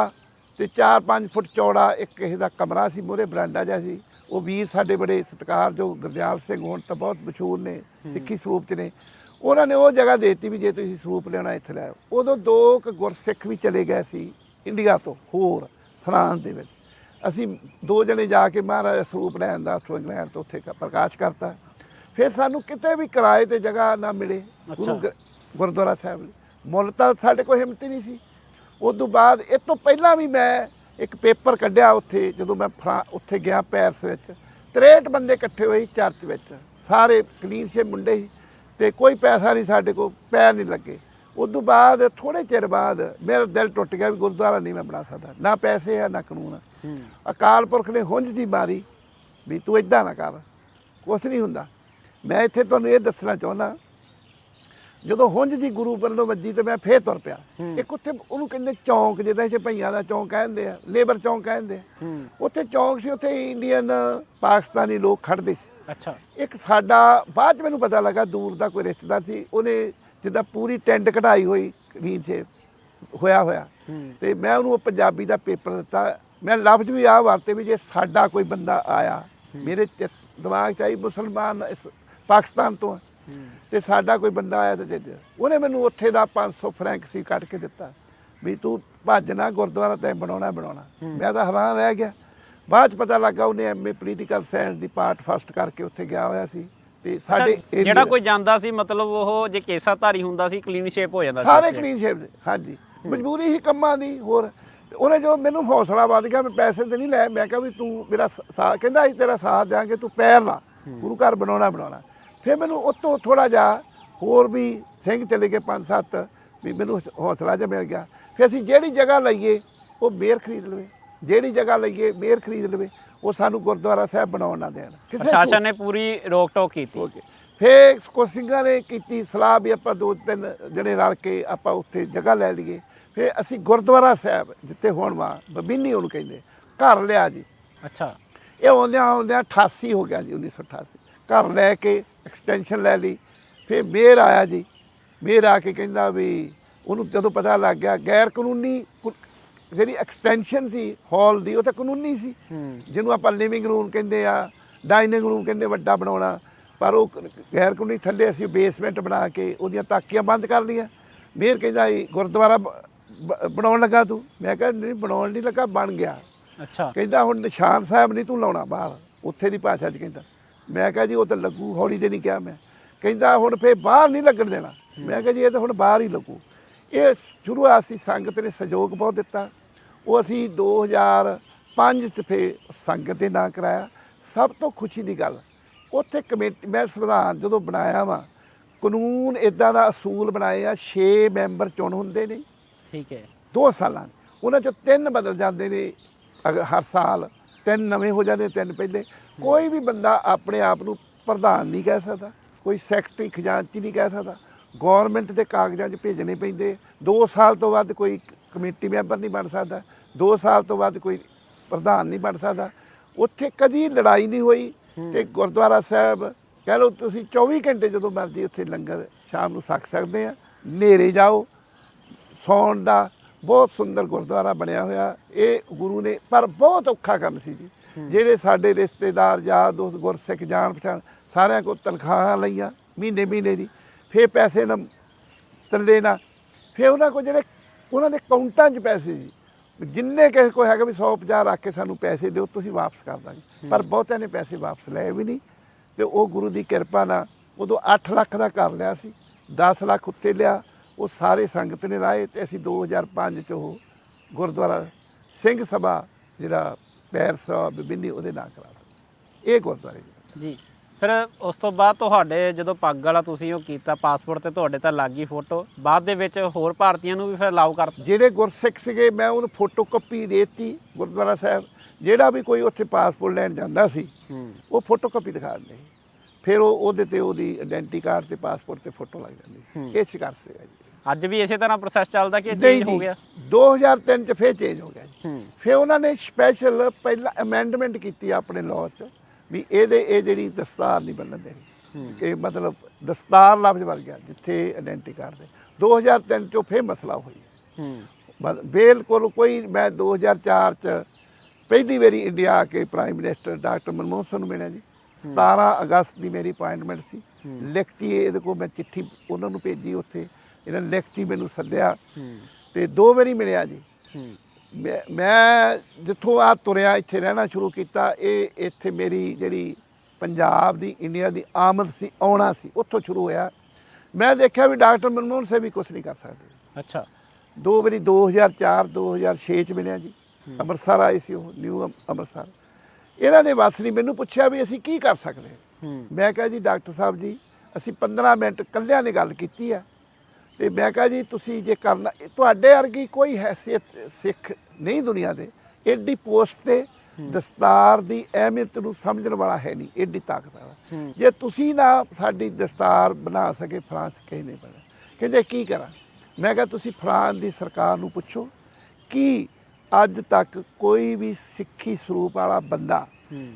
ਤੇ 4-5 ਫੁੱਟ ਚੌੜਾ ਇੱਕ ਕਿਸੇ ਦਾ ਕਮਰਾ ਸੀ ਮੂਹਰੇ ਬਰਾਂਡਾ ਜਿਹਾ ਸੀ। ਉਹ ਵੀਰ ਸਾਡੇ ਬੜੇ ਸਤਿਕਾਰਯੋਗ ਗੁਰਦਿਆਲ ਸਿੰਘ ਹੁਣ ਤਾਂ ਬਹੁਤ ਮਸ਼ਹੂਰ ਨੇ ਸਿੱਖੀ ਸਰੂਪ ਚ ਨੇ। ਉਹਨਾਂ ਨੇ ਉਹ ਜਗ੍ਹਾ ਦੇਤੀ ਵੀ ਜੇ ਤੁਸੀਂ ਸਰੂਪ ਲੈਣਾ ਇੱਥੇ ਲੈ ਉਦੋਂ ਦੋ ਕੁ ਗੁਰਸਿੱਖ ਵੀ ਚਲੇ ਗਏ ਸੀ ਇੰਡੀਆ ਤੋਂ ਹੋਰ ਫਰਾਂਸ ਦੇ ਵਿੱਚ। ਅਸੀਂ ਦੋ ਜਣੇ ਜਾ ਕੇ ਮਹਾਰਾਜ ਸਰੂਪ ਲੈਣ ਦਾ ਉੱਥੋਂ ਇੰਗਲੈਂਡ ਤੋਂ ਉੱਥੇ ਕ- ਪ੍ਰਕਾਸ਼ ਕਰਤਾ। ਫਿਰ ਸਾਨੂੰ ਕਿਤੇ ਵੀ ਕਿਰਾਏ ਤੇ ਜਗ੍ਹਾ ਨਾ ਮਿਲੇ ਗੁਰੂ ਗੁਰਦੁਆਰਾ ਸਾਹਿਬ। ਮੁੱਲ ਤਾਂ ਸਾਡੇ ਕੋਲ ਹਿੰਮਤ ਹੀ ਨਹੀਂ ਸੀ। ਉਸ ਤੋਂ ਬਾਅਦ ਇਹ ਤੋਂ ਪਹਿਲਾਂ ਵੀ ਮੈਂ ਇੱਕ ਪੇਪਰ ਕੱਢਿਆ ਉੱਥੇ ਜਦੋਂ ਮੈਂ ਉੱਥੇ ਗਿਆ ਪੈਰਿਸ ਵਿੱਚ। 63 ਬੰਦੇ ਇਕੱਠੇ ਹੋਏ ਚਰਚ ਵਿੱਚ। ਸਾਰੇ ਕਲੀਨ ਸੇ ਮੁੰਡੇ ਸੀ ਤੇ ਕੋਈ ਪੈਸਾ ਨਹੀਂ ਸਾਡੇ ਕੋਲ ਪੈਰ ਨਹੀਂ ਲੱਗੇ। ਉਸ ਤੋਂ ਬਾਅਦ ਥੋੜੇ ਚਿਰ ਬਾਅਦ ਮੇਰਾ ਦਿਲ ਟੁੱਟ ਗਿਆ ਵੀ ਗੁਰਦੁਆਰਾ ਨਹੀਂ ਮੈਂ ਬਣਾ ਸਕਦਾ। ਨਾ ਪੈਸੇ ਆ ਨਾ ਕਾਨੂੰਨ। ਹੂੰ। ਅਕਾਲ ਪੁਰਖ ਨੇ ਹੁੰਝ ਦੀ ਮਾਰੀ ਵੀ ਤੂੰ ਇਦਾਂ ਨਾ ਕਰ। ਕੁਛ ਨਹੀਂ ਹੁੰਦਾ। ਮੈਂ ਇੱਥੇ ਤੁਹਾਨੂੰ ਇਹ ਦੱਸਣਾ ਚਾਹੁੰਦਾ ਜਦੋਂ ਹੁੰਝ ਦੀ ਗੁਰੂ ਵੱਲੋਂ ਵੱਜੀ ਤੇ ਮੈਂ ਫੇਰ ਤੁਰ ਪਿਆ। ਇੱਕ ਉੱਥੇ ਉਹਨੂੰ ਕਹਿੰਦੇ ਚੌਂਕ ਜਿਹਦਾ ਇੱਥੇ ਭਈਆਂ ਦਾ ਚੌਂਕ ਕਹਿੰਦੇ ਆ ਲੇਬਰ ਚੌਂਕ ਕਹਿੰਦੇ ਆ। ਉੱਥੇ ਚੌਂਕ ਸੀ ਉੱਥੇ ਇੰਡੀਅਨ ਪਾਕਿਸਤਾਨੀ ਲੋਕ ਖੜਦੇ ਸੀ। ਅੱਛਾ। ਇੱਕ ਸਾਡਾ ਬਾਅਦ ਚ ਮੈਨੂੰ ਪਤਾ ਲੱਗਾ ਦੂਰ ਦਾ ਕੋਈ ਰਿਸ਼ਤੇਦਾਰ ਸੀ ਉਹਨੇ ਜਿੱਦਾਂ ਪੂਰੀ ਟੈਂਟ ਕਢਾਈ ਹੋਈ ਕਲੀਨ ਸੇ ਹੋਇਆ ਹੋਇਆ। ਤੇ ਮੈਂ ਉਹਨੂੰ ਉਹ ਪੰਜਾਬੀ ਦਾ ਪੇਪਰ ਦਿੱਤਾ। ਮੈਂ ਲਫ਼ਜ਼ ਵੀ ਆ ਵਰਤੇ ਵੀ ਜੇ ਸਾਡਾ ਕੋਈ ਬੰਦਾ ਆਇਆ ਮੇਰੇ ਦਿਮਾਗ 'ਚ ਆਈ ਮੁਸਲਮਾਨ ਇਸ ਪਾਕਿਸਤਾਨ ਤੋਂ। ਤੇ ਸਾਡਾ ਕੋਈ ਬੰਦਾ ਆਇਆ ਤੇ ਦੇ ਦੇ। ਉਹਨੇ ਮੈਨੂੰ ਉੱਥੇ ਦਾ 500 ਫਰੈਂਕ ਸੀ ਕੱਢ ਕੇ ਦਿੱਤਾ ਵੀ ਤੂੰ ਭੱਜਣਾ ਗੁਰਦੁਆਰਾ ਤੈਂ ਬਣਾਉਣਾ ਬਣਾਉਣਾ। ਮੈਂ ਤਾਂ ਹੈਰਾਨ ਰਹਿ ਗਿਆ। ਬਾਅਦ ਚ ਪਤਾ ਲੱਗਾ ਉਹਨੇ ਐਮਏ ਪੋਲੀਟੀਕਲ ਸਾਇੰਸ ਦੀ ਪਾਰਟ ਫਸਟ ਕਰਕੇ ਉੱਥੇ ਗਿਆ ਹੋਇਆ ਸੀ ਤੇ ਸਾਡੇ ਜਿਹੜਾ ਕੋਈ ਜਾਂਦਾ ਸੀ ਮਤਲਬ ਉਹ ਜੇ ਕੇਸਾਧਾਰੀ ਹੁੰਦਾ ਸੀ ਕਲੀਨ ਸ਼ੇਪ ਹੋ ਜਾਂਦਾ ਸੀ ਸਾਰੇ। ਕਲੀਨ ਸ਼ੇਪ ਹਾਂਜੀ। ਮਜਬੂਰੀ ਹੀ ਕੰਮਾਂ ਦੀ ਹੋਰ। ਉਹਨੇ ਜੋ ਮੈਨੂੰ ਹੌਸਲਾ ਵੱਧ ਗਿਆ ਮੈਂ ਪੈਸੇ ਤੇ ਨਹੀਂ ਲੈ ਮੈਂ ਕਿਹਾ ਵੀ ਤੂੰ ਮੇਰਾ ਸਾਥ ਕਹਿੰਦਾ ਅਸੀਂ ਤੇਰਾ ਸਾਥ ਦਿਆਂਗੇ ਤੂੰ ਪੈਰ ਲਾ। ਗੁਰੂ ਘਰ ਬਣਾਉਣਾ ਬਣਾਉਣਾ। ਫਿਰ ਮੈਨੂੰ ਉਤੋਂ ਥੋੜਾ ਜਿਹਾ ਹੋਰ ਵੀ ਸਿੰਘ ਚਲੇ ਗਏ ਪੰਜ ਸੱਤ ਵੀ ਮੈਨੂੰ ਹੌਸਲਾ ਜਿਹਾ ਮਿਲ ਗਿਆ। ਫਿਰ ਅਸੀਂ ਜਿਹੜੀ ਜਗ੍ਹਾ ਲਈਏ ਉਹ ਮੇਰ ਖਰੀਦ ਲਵੇ। ਜਿਹੜੀ ਜਗ੍ਹਾ ਲਈਏ ਮੇਰ ਖਰੀਦ ਲਵੇ ਉਹ ਸਾਨੂੰ ਗੁਰਦੁਆਰਾ ਸਾਹਿਬ ਬਣਾਉਣ ਨਾ ਦੇਣ। ਕਿਸੇ ਪ੍ਰਸ਼ਾਸਨ ਨੇ ਪੂਰੀ ਰੋਕ ਟੋਕ ਕੀਤੀ। ਓਕੇ ਫਿਰ ਕੁਝ ਸਿੰਘਾਂ ਨੇ ਕੀਤੀ ਸਲਾਹ ਵੀ ਆਪਾਂ ਦੋ ਤਿੰਨ ਜਣੇ ਰਲ ਕੇ ਆਪਾਂ ਉੱਥੇ ਜਗ੍ਹਾ ਲੈ ਲਈਏ। ਫਿਰ ਅਸੀਂ ਗੁਰਦੁਆਰਾ ਸਾਹਿਬ ਜਿੱਥੇ ਹੁਣ ਵਾ ਬਬੀਨੀ ਉਹਨੂੰ ਕਹਿੰਦੇ ਘਰ ਲਿਆ ਜੀ। ਅੱਛਾ। ਇਹ ਆਉਂਦਿਆਂ ਆਉਂਦਿਆਂ 88 ਹੋ ਗਿਆ ਜੀ 1988 ਘਰ ਲੈ ਕੇ ਐਕਸਟੈਂਸ਼ਨ ਲੈ ਲਈ। ਫਿਰ ਮੇਰ ਆਇਆ ਜੀ। ਮੇਰ ਆ ਕੇ ਕਹਿੰਦਾ ਵੀ ਉਹਨੂੰ ਜਦੋਂ ਪਤਾ ਲੱਗ ਗਿਆ ਗੈਰ ਕਾਨੂੰਨੀ ਜਿਹੜੀ ਐਕਸਟੈਂਸ਼ਨ ਸੀ ਹਾਲ ਦੀ ਉਹ ਤਾਂ ਕਾਨੂੰਨੀ ਸੀ। ਜਿਹਨੂੰ ਆਪਾਂ ਲਿਵਿੰਗ ਰੂਮ ਕਹਿੰਦੇ ਆ ਡਾਈਨਿੰਗ ਰੂਮ ਕਹਿੰਦੇ ਵੱਡਾ ਬਣਾਉਣਾ। ਪਰ ਉਹ ਗੈਰ ਕਾਨੂੰਨੀ ਥੱਲੇ ਅਸੀਂ ਬੇਸਮੈਂਟ ਬਣਾ ਕੇ ਉਹਦੀਆਂ ਤਾਕੀਆਂ ਬੰਦ ਕਰ ਲਈਆਂ। ਮੇਰ ਕਹਿੰਦਾ ਇਹ ਗੁਰਦੁਆਰਾ ਬਣਾਉਣ ਲੱਗਾ ਤੂੰ? ਮੈਂ ਕਿਹਾ ਨਹੀਂ ਬਣਾਉਣ ਨਹੀਂ ਲੱਗਾ ਬਣ ਗਿਆ। ਅੱਛਾ। ਕਹਿੰਦਾ ਹੁਣ ਨਿਸ਼ਾਨ ਸਾਹਿਬ ਨਹੀਂ ਤੂੰ ਲਾਉਣਾ ਬਾਹਰ। ਉੱਥੇ ਦੀ ਭਾਸ਼ਾ 'ਚ ਕਹਿੰਦਾ। ਮੈਂ ਕਿਹਾ ਜੀ ਉਹ ਤਾਂ ਲੱਗੂ ਹੌਲੀ ਦੇ ਨਹੀਂ ਕਿਹਾ ਮੈਂ। ਕਹਿੰਦਾ ਹੁਣ ਫੇਰ ਬਾਹਰ ਨਹੀਂ ਲੱਗਣ ਦੇਣਾ। ਮੈਂ ਕਿਹਾ ਜੀ ਇਹ ਤਾਂ ਹੁਣ ਬਾਹਰ ਹੀ ਲੱਗੂ। ਇਹ ਸ਼ੁਰੂਆਤ ਸੀ ਸੰਗਤ ਨੇ ਸਹਿਯੋਗ ਬਹੁਤ ਦਿੱਤਾ। ਉਹ ਅਸੀਂ 2005 ਚ ਫੇ ਸੰਗਤ ਦੇ ਨਾਂ ਕਰਾਇਆ। ਸਭ ਤੋਂ ਖੁਸ਼ੀ ਦੀ ਗੱਲ ਉੱਥੇ ਕਮੇਟੀ ਮੈਂ ਸੰਵਿਧਾਨ ਜਦੋਂ ਬਣਾਇਆ ਵਾ ਕਾਨੂੰਨ ਇਦਾਂ ਦਾ ਅਸੂਲ ਬਣਾਏ ਆ 6 ਮੈਂਬਰ ਚੁਣ ਹੁੰਦੇ ਨੇ। ਠੀਕ ਹੈ। ਦੋ ਸਾਲਾਂ 'ਚ। ਉਹਨਾਂ ਚੋਂ ਤਿੰਨ ਬਦਲ ਜਾਂਦੇ ਨੇ ਅਗਰ ਹਰ ਸਾਲ। ਤਿੰਨ ਨਵੇਂ ਹੋ ਜਾਂਦੇ ਤਿੰਨ ਪਹਿਲੇ। ਕੋਈ ਵੀ ਬੰਦਾ ਆਪਣੇ ਆਪ ਨੂੰ ਪ੍ਰਧਾਨ ਨਹੀਂ ਕਹਿ ਸਕਦਾ ਕੋਈ ਸੈਕਟਰੀ ਖਜ਼ਾਨਚੀ ਨਹੀਂ ਕਹਿ ਸਕਦਾ। ਗਵਰਨਮੈਂਟ ਦੇ ਕਾਗਜ਼ਾਂ 'ਚ ਭੇਜਣੇ ਪੈਂਦੇ 2 ਸਾਲ ਤੋਂ ਵੱਧ ਕੋਈ ਕਮੇਟੀ ਮੈਂਬਰ ਨਹੀਂ ਬਣ ਸਕਦਾ। 2 ਸਾਲ ਤੋਂ ਵੱਧ ਕੋਈ ਪ੍ਰਧਾਨ ਨਹੀਂ ਬਣ ਸਕਦਾ। ਉੱਥੇ ਕਦੀ ਲੜਾਈ ਨਹੀਂ ਹੋਈ ਤੇ ਗੁਰਦੁਆਰਾ ਸਾਹਿਬ ਕਹਿ ਲਓ ਤੁਸੀਂ 24 ਘੰਟੇ ਜਦੋਂ ਮਰਜ਼ੀ ਉੱਥੇ ਲੰਗਰ ਸ਼ਾਮ ਨੂੰ ਛਕ ਸਕਦੇ ਆ। ਨੇਰੇ ਜਾਓ ਸੌਣ ਦਾ ਬਹੁਤ ਸੁੰਦਰ ਗੁਰਦੁਆਰਾ ਬਣਿਆ ਹੋਇਆ। ਇਹ ਗੁਰੂ ਨੇ ਪਰ ਬਹੁਤ ਔਖਾ ਕੰਮ ਸੀ ਜੀ। ਜਿਹੜੇ ਸਾਡੇ ਰਿਸ਼ਤੇਦਾਰ ਯਾਰ ਦੋਸਤ ਗੁਰਸਿੱਖ ਜਾਣ ਪਛਾਣ ਸਾਰਿਆਂ ਕੋਲ ਤਨਖਾਹਾਂ ਲਈਆਂ ਮਹੀਨੇ ਮਹੀਨੇ ਦੀ। ਫੇਰ ਪੈਸੇ ਨਾ ਤੱਲੇ ਨਾ। ਫੇਰ ਉਹਨਾਂ ਕੋਲ ਜਿਹੜੇ ਉਹਨਾਂ ਦੇ ਕਾਊਂਟਾਂ 'ਚ ਪੈਸੇ ਜੀ। ਜਿੰਨੇ ਕਿਸੇ ਕੋਲ ਹੈਗਾ ਵੀ 150 ਰੱਖ ਕੇ ਸਾਨੂੰ ਪੈਸੇ ਦਿਓ ਤੁਸੀਂ ਵਾਪਸ ਕਰ ਦਾਂਗੇ। ਪਰ ਬਹੁਤਿਆਂ ਨੇ ਪੈਸੇ ਵਾਪਸ ਲਏ ਵੀ ਨਹੀਂ। ਤੇ ਉਹ ਗੁਰੂ ਦੀ ਕਿਰਪਾ ਨਾਲ ਉਦੋਂ 8 ਲੱਖ ਦਾ ਕਰ ਲਿਆ ਸੀ 10 ਲੱਖ ਉੱਤੇ ਲਿਆ। ਉਹ ਸਾਰੇ ਸੰਗਤ ਨੇ ਰਾਏ ਤੇ ਅਸੀਂ 2005 ਚ ਉਹ ਗੁਰਦੁਆਰਾ ਸਿੰਘ ਸਭਾ ਜਿਹੜਾ ਪੈਰ ਸਾਹਿਬ ਬਿੰਨੀ ਉਹਦੇ ਨਾਂ ਕਰਾ ਦਿੱਤਾ ਇਹ ਗੁਰਦੁਆਰੇ ਜੀ ਜੀ। ਫਿਰ ਉਸ ਤੋਂ ਬਾਅਦ ਤੁਹਾਡੇ ਜਦੋਂ ਪੱਗ ਵਾਲਾ ਤੁਸੀਂ ਉਹ ਕੀਤਾ ਪਾਸਪੋਰਟ ਤੇ ਤੁਹਾਡੇ ਤਾਂ ਲੱਗ ਫੋਟੋ ਬਾਅਦ ਦੇ ਵਿੱਚ ਹੋਰ ਭਾਰਤੀਆਂ ਨੂੰ ਵੀ ਫਿਰ ਅਲਾਉ ਕਰ ਜਿਹੜੇ ਗੁਰਸਿੱਖ ਸੀਗੇ ਮੈਂ ਉਹਨੂੰ ਫੋਟੋ ਕਾਪੀ ਦੇਤੀ ਗੁਰਦੁਆਰਾ ਸਾਹਿਬ। ਜਿਹੜਾ ਵੀ ਕੋਈ ਉੱਥੇ ਪਾਸਪੋਰਟ ਲੈਣ ਜਾਂਦਾ ਸੀ ਉਹ ਫੋਟੋ ਕਾਪੀ ਦਿਖਾ ਦਿੰਦੇ। ਫਿਰ ਉਹ ਉਹਦੇ ਤੇ ਉਹਦੀ ਆਇਡੈਂਟੀ ਕਾਰਡ ਤੇ ਪਾਸਪੋਰਟ ਤੇ ਫੋਟੋ ਲੱਗ ਜਾਂਦੀ। ਇਹ ਸ਼ਿਕਾਰ ਸੀਗਾ ਜੀ। ਅੱਜ ਵੀ ਇਸੇ ਤਰ੍ਹਾਂ ਪ੍ਰੋਸੈਸ ਚੱਲਦਾ ਕਿ ਚੇਂਜ ਹੋ ਗਿਆ? 2003 ਚ ਫੇਰ ਚੇਂਜ ਹੋ ਗਿਆ ਜੀ। ਫਿਰ ਉਹਨਾਂ ਨੇ ਸਪੈਸ਼ਲ ਪਹਿਲਾਂ ਅਮੈਂਡਮੈਂਟ ਕੀਤੀ ਆਪਣੇ ਲਾਅ 'ਚ ਵੀ ਇਹਦੇ ਇਹ ਜਿਹੜੀ ਦਸਤਾਰ ਨਹੀਂ ਬਣਨ ਦੇਣੀ। ਕਿ ਮਤਲਬ ਦਸਤਾਰ ਲਫ਼ਜ਼ ਵਰ ਗਿਆ ਜਿੱਥੇ ਆਇਡੈਂਟੀ ਕਾਰਡ ਦੇ। 2003 ਚੋਂ ਫੇਰ ਮਸਲਾ ਹੋਈ ਹੂੰ। ਬਸ ਬਿਲਕੁਲ ਕੋਈ ਮੈਂ 2004 ਚ ਪਹਿਲੀ ਵਾਰੀ ਇੰਡੀਆ ਆ ਕੇ prime minister doctor Manmohan Singh ਨੂੰ ਮਿਲਿਆ ਜੀ। 17 ਅਗਸਤ ਦੀ ਮੇਰੀ ਅਪਾਇੰਟਮੈਂਟ ਸੀ। ਲਿਖਤੀ ਇਹਦੇ ਕੋਲ ਮੈਂ ਚਿੱਠੀ ਉਹਨਾਂ ਨੂੰ ਭੇਜੀ ਉੱਥੇ। ਇਹਨਾਂ ਨੇ ਲਿਖਤੀ ਮੈਨੂੰ ਸੱਦਿਆ ਤੇ ਦੋ ਵਾਰੀ ਮਿਲਿਆ ਜੀ। ਮੈਂ- ਮੈਂ ਜਿੱਥੋਂ ਆ ਤੁਰਿਆ ਇੱਥੇ ਰਹਿਣਾ ਸ਼ੁਰੂ ਕੀਤਾ ਇਹ ਇੱਥੇ ਮੇਰੀ ਜਿਹੜੀ ਪੰਜਾਬ ਦੀ ਇੰਡੀਆ ਦੀ ਆਮਦ ਸੀ ਆਉਣਾ ਸੀ ਉੱਥੋਂ ਸ਼ੁਰੂ ਹੋਇਆ। ਮੈਂ ਦੇਖਿਆ ਵੀ ਡਾਕਟਰ ਮਨਮੋਹਨ ਸਿੰਘ ਵੀ ਕੁਝ ਨਹੀਂ ਕਰ ਸਕਦੇ। ਅੱਛਾ। ਦੋ ਵਾਰੀ 2004 2006 ਚ ਮਿਲਿਆ ਜੀ। ਅੰਮ੍ਰਿਤਸਰ ਆਏ ਸੀ ਉਹ ਨਿਊ ਅੰਮ੍ਰਿਤਸਰ। ਇਹਨਾਂ ਦੇ ਵੱਸ ਨਹੀਂ ਮੈਨੂੰ ਪੁੱਛਿਆ ਵੀ ਅਸੀਂ ਕੀ ਕਰ ਸਕਦੇ। ਹੂੰ। ਮੈਂ ਕਿਹਾ ਜੀ ਡਾਕਟਰ ਸਾਹਿਬ ਜੀ ਅਸੀਂ 15 ਮਿੰਟ ਕੱਲਿਆਂ ਨੇ ਗੱਲ ਕੀਤੀ ਆ। ਤੇ ਮੈਂ ਕਿਹਾ ਜੀ ਤੁਸੀਂ ਜੇ ਕਰਨਾ ਤੁਹਾਡੇ ਵਰਗੀ ਕੋਈ ਹੈਸੀਅਤ ਸਿੱਖ ਨਹੀਂ ਦੁਨੀਆ ਦੇ। ਐਡੀ ਪੋਸਟ ਤੇ ਦਸਤਾਰ ਦੀ ਅਹਿਮੀਅਤ ਨੂੰ ਸਮਝਣ ਵਾਲਾ ਹੈ ਨਹੀਂ ਐਡੀ ਤਾਕਤ ਵਾਲਾ। ਜੇ ਤੁਸੀਂ ਨਾ ਸਾਡੀ ਦਸਤਾਰ ਬਣਾ ਸਕੇ ਫਰਾਂਸ ਕਿਸੇ ਨਹੀਂ ਬਣਾ। ਕਹਿੰਦੇ ਕੀ ਕਰਾਂ? ਮੈਂ ਕਿਹਾ ਤੁਸੀਂ ਫਰਾਂਸ ਦੀ ਸਰਕਾਰ ਨੂੰ ਪੁੱਛੋ ਕਿ ਅੱਜ ਤੱਕ ਕੋਈ ਵੀ ਸਿੱਖੀ ਸਰੂਪ ਵਾਲਾ ਬੰਦਾ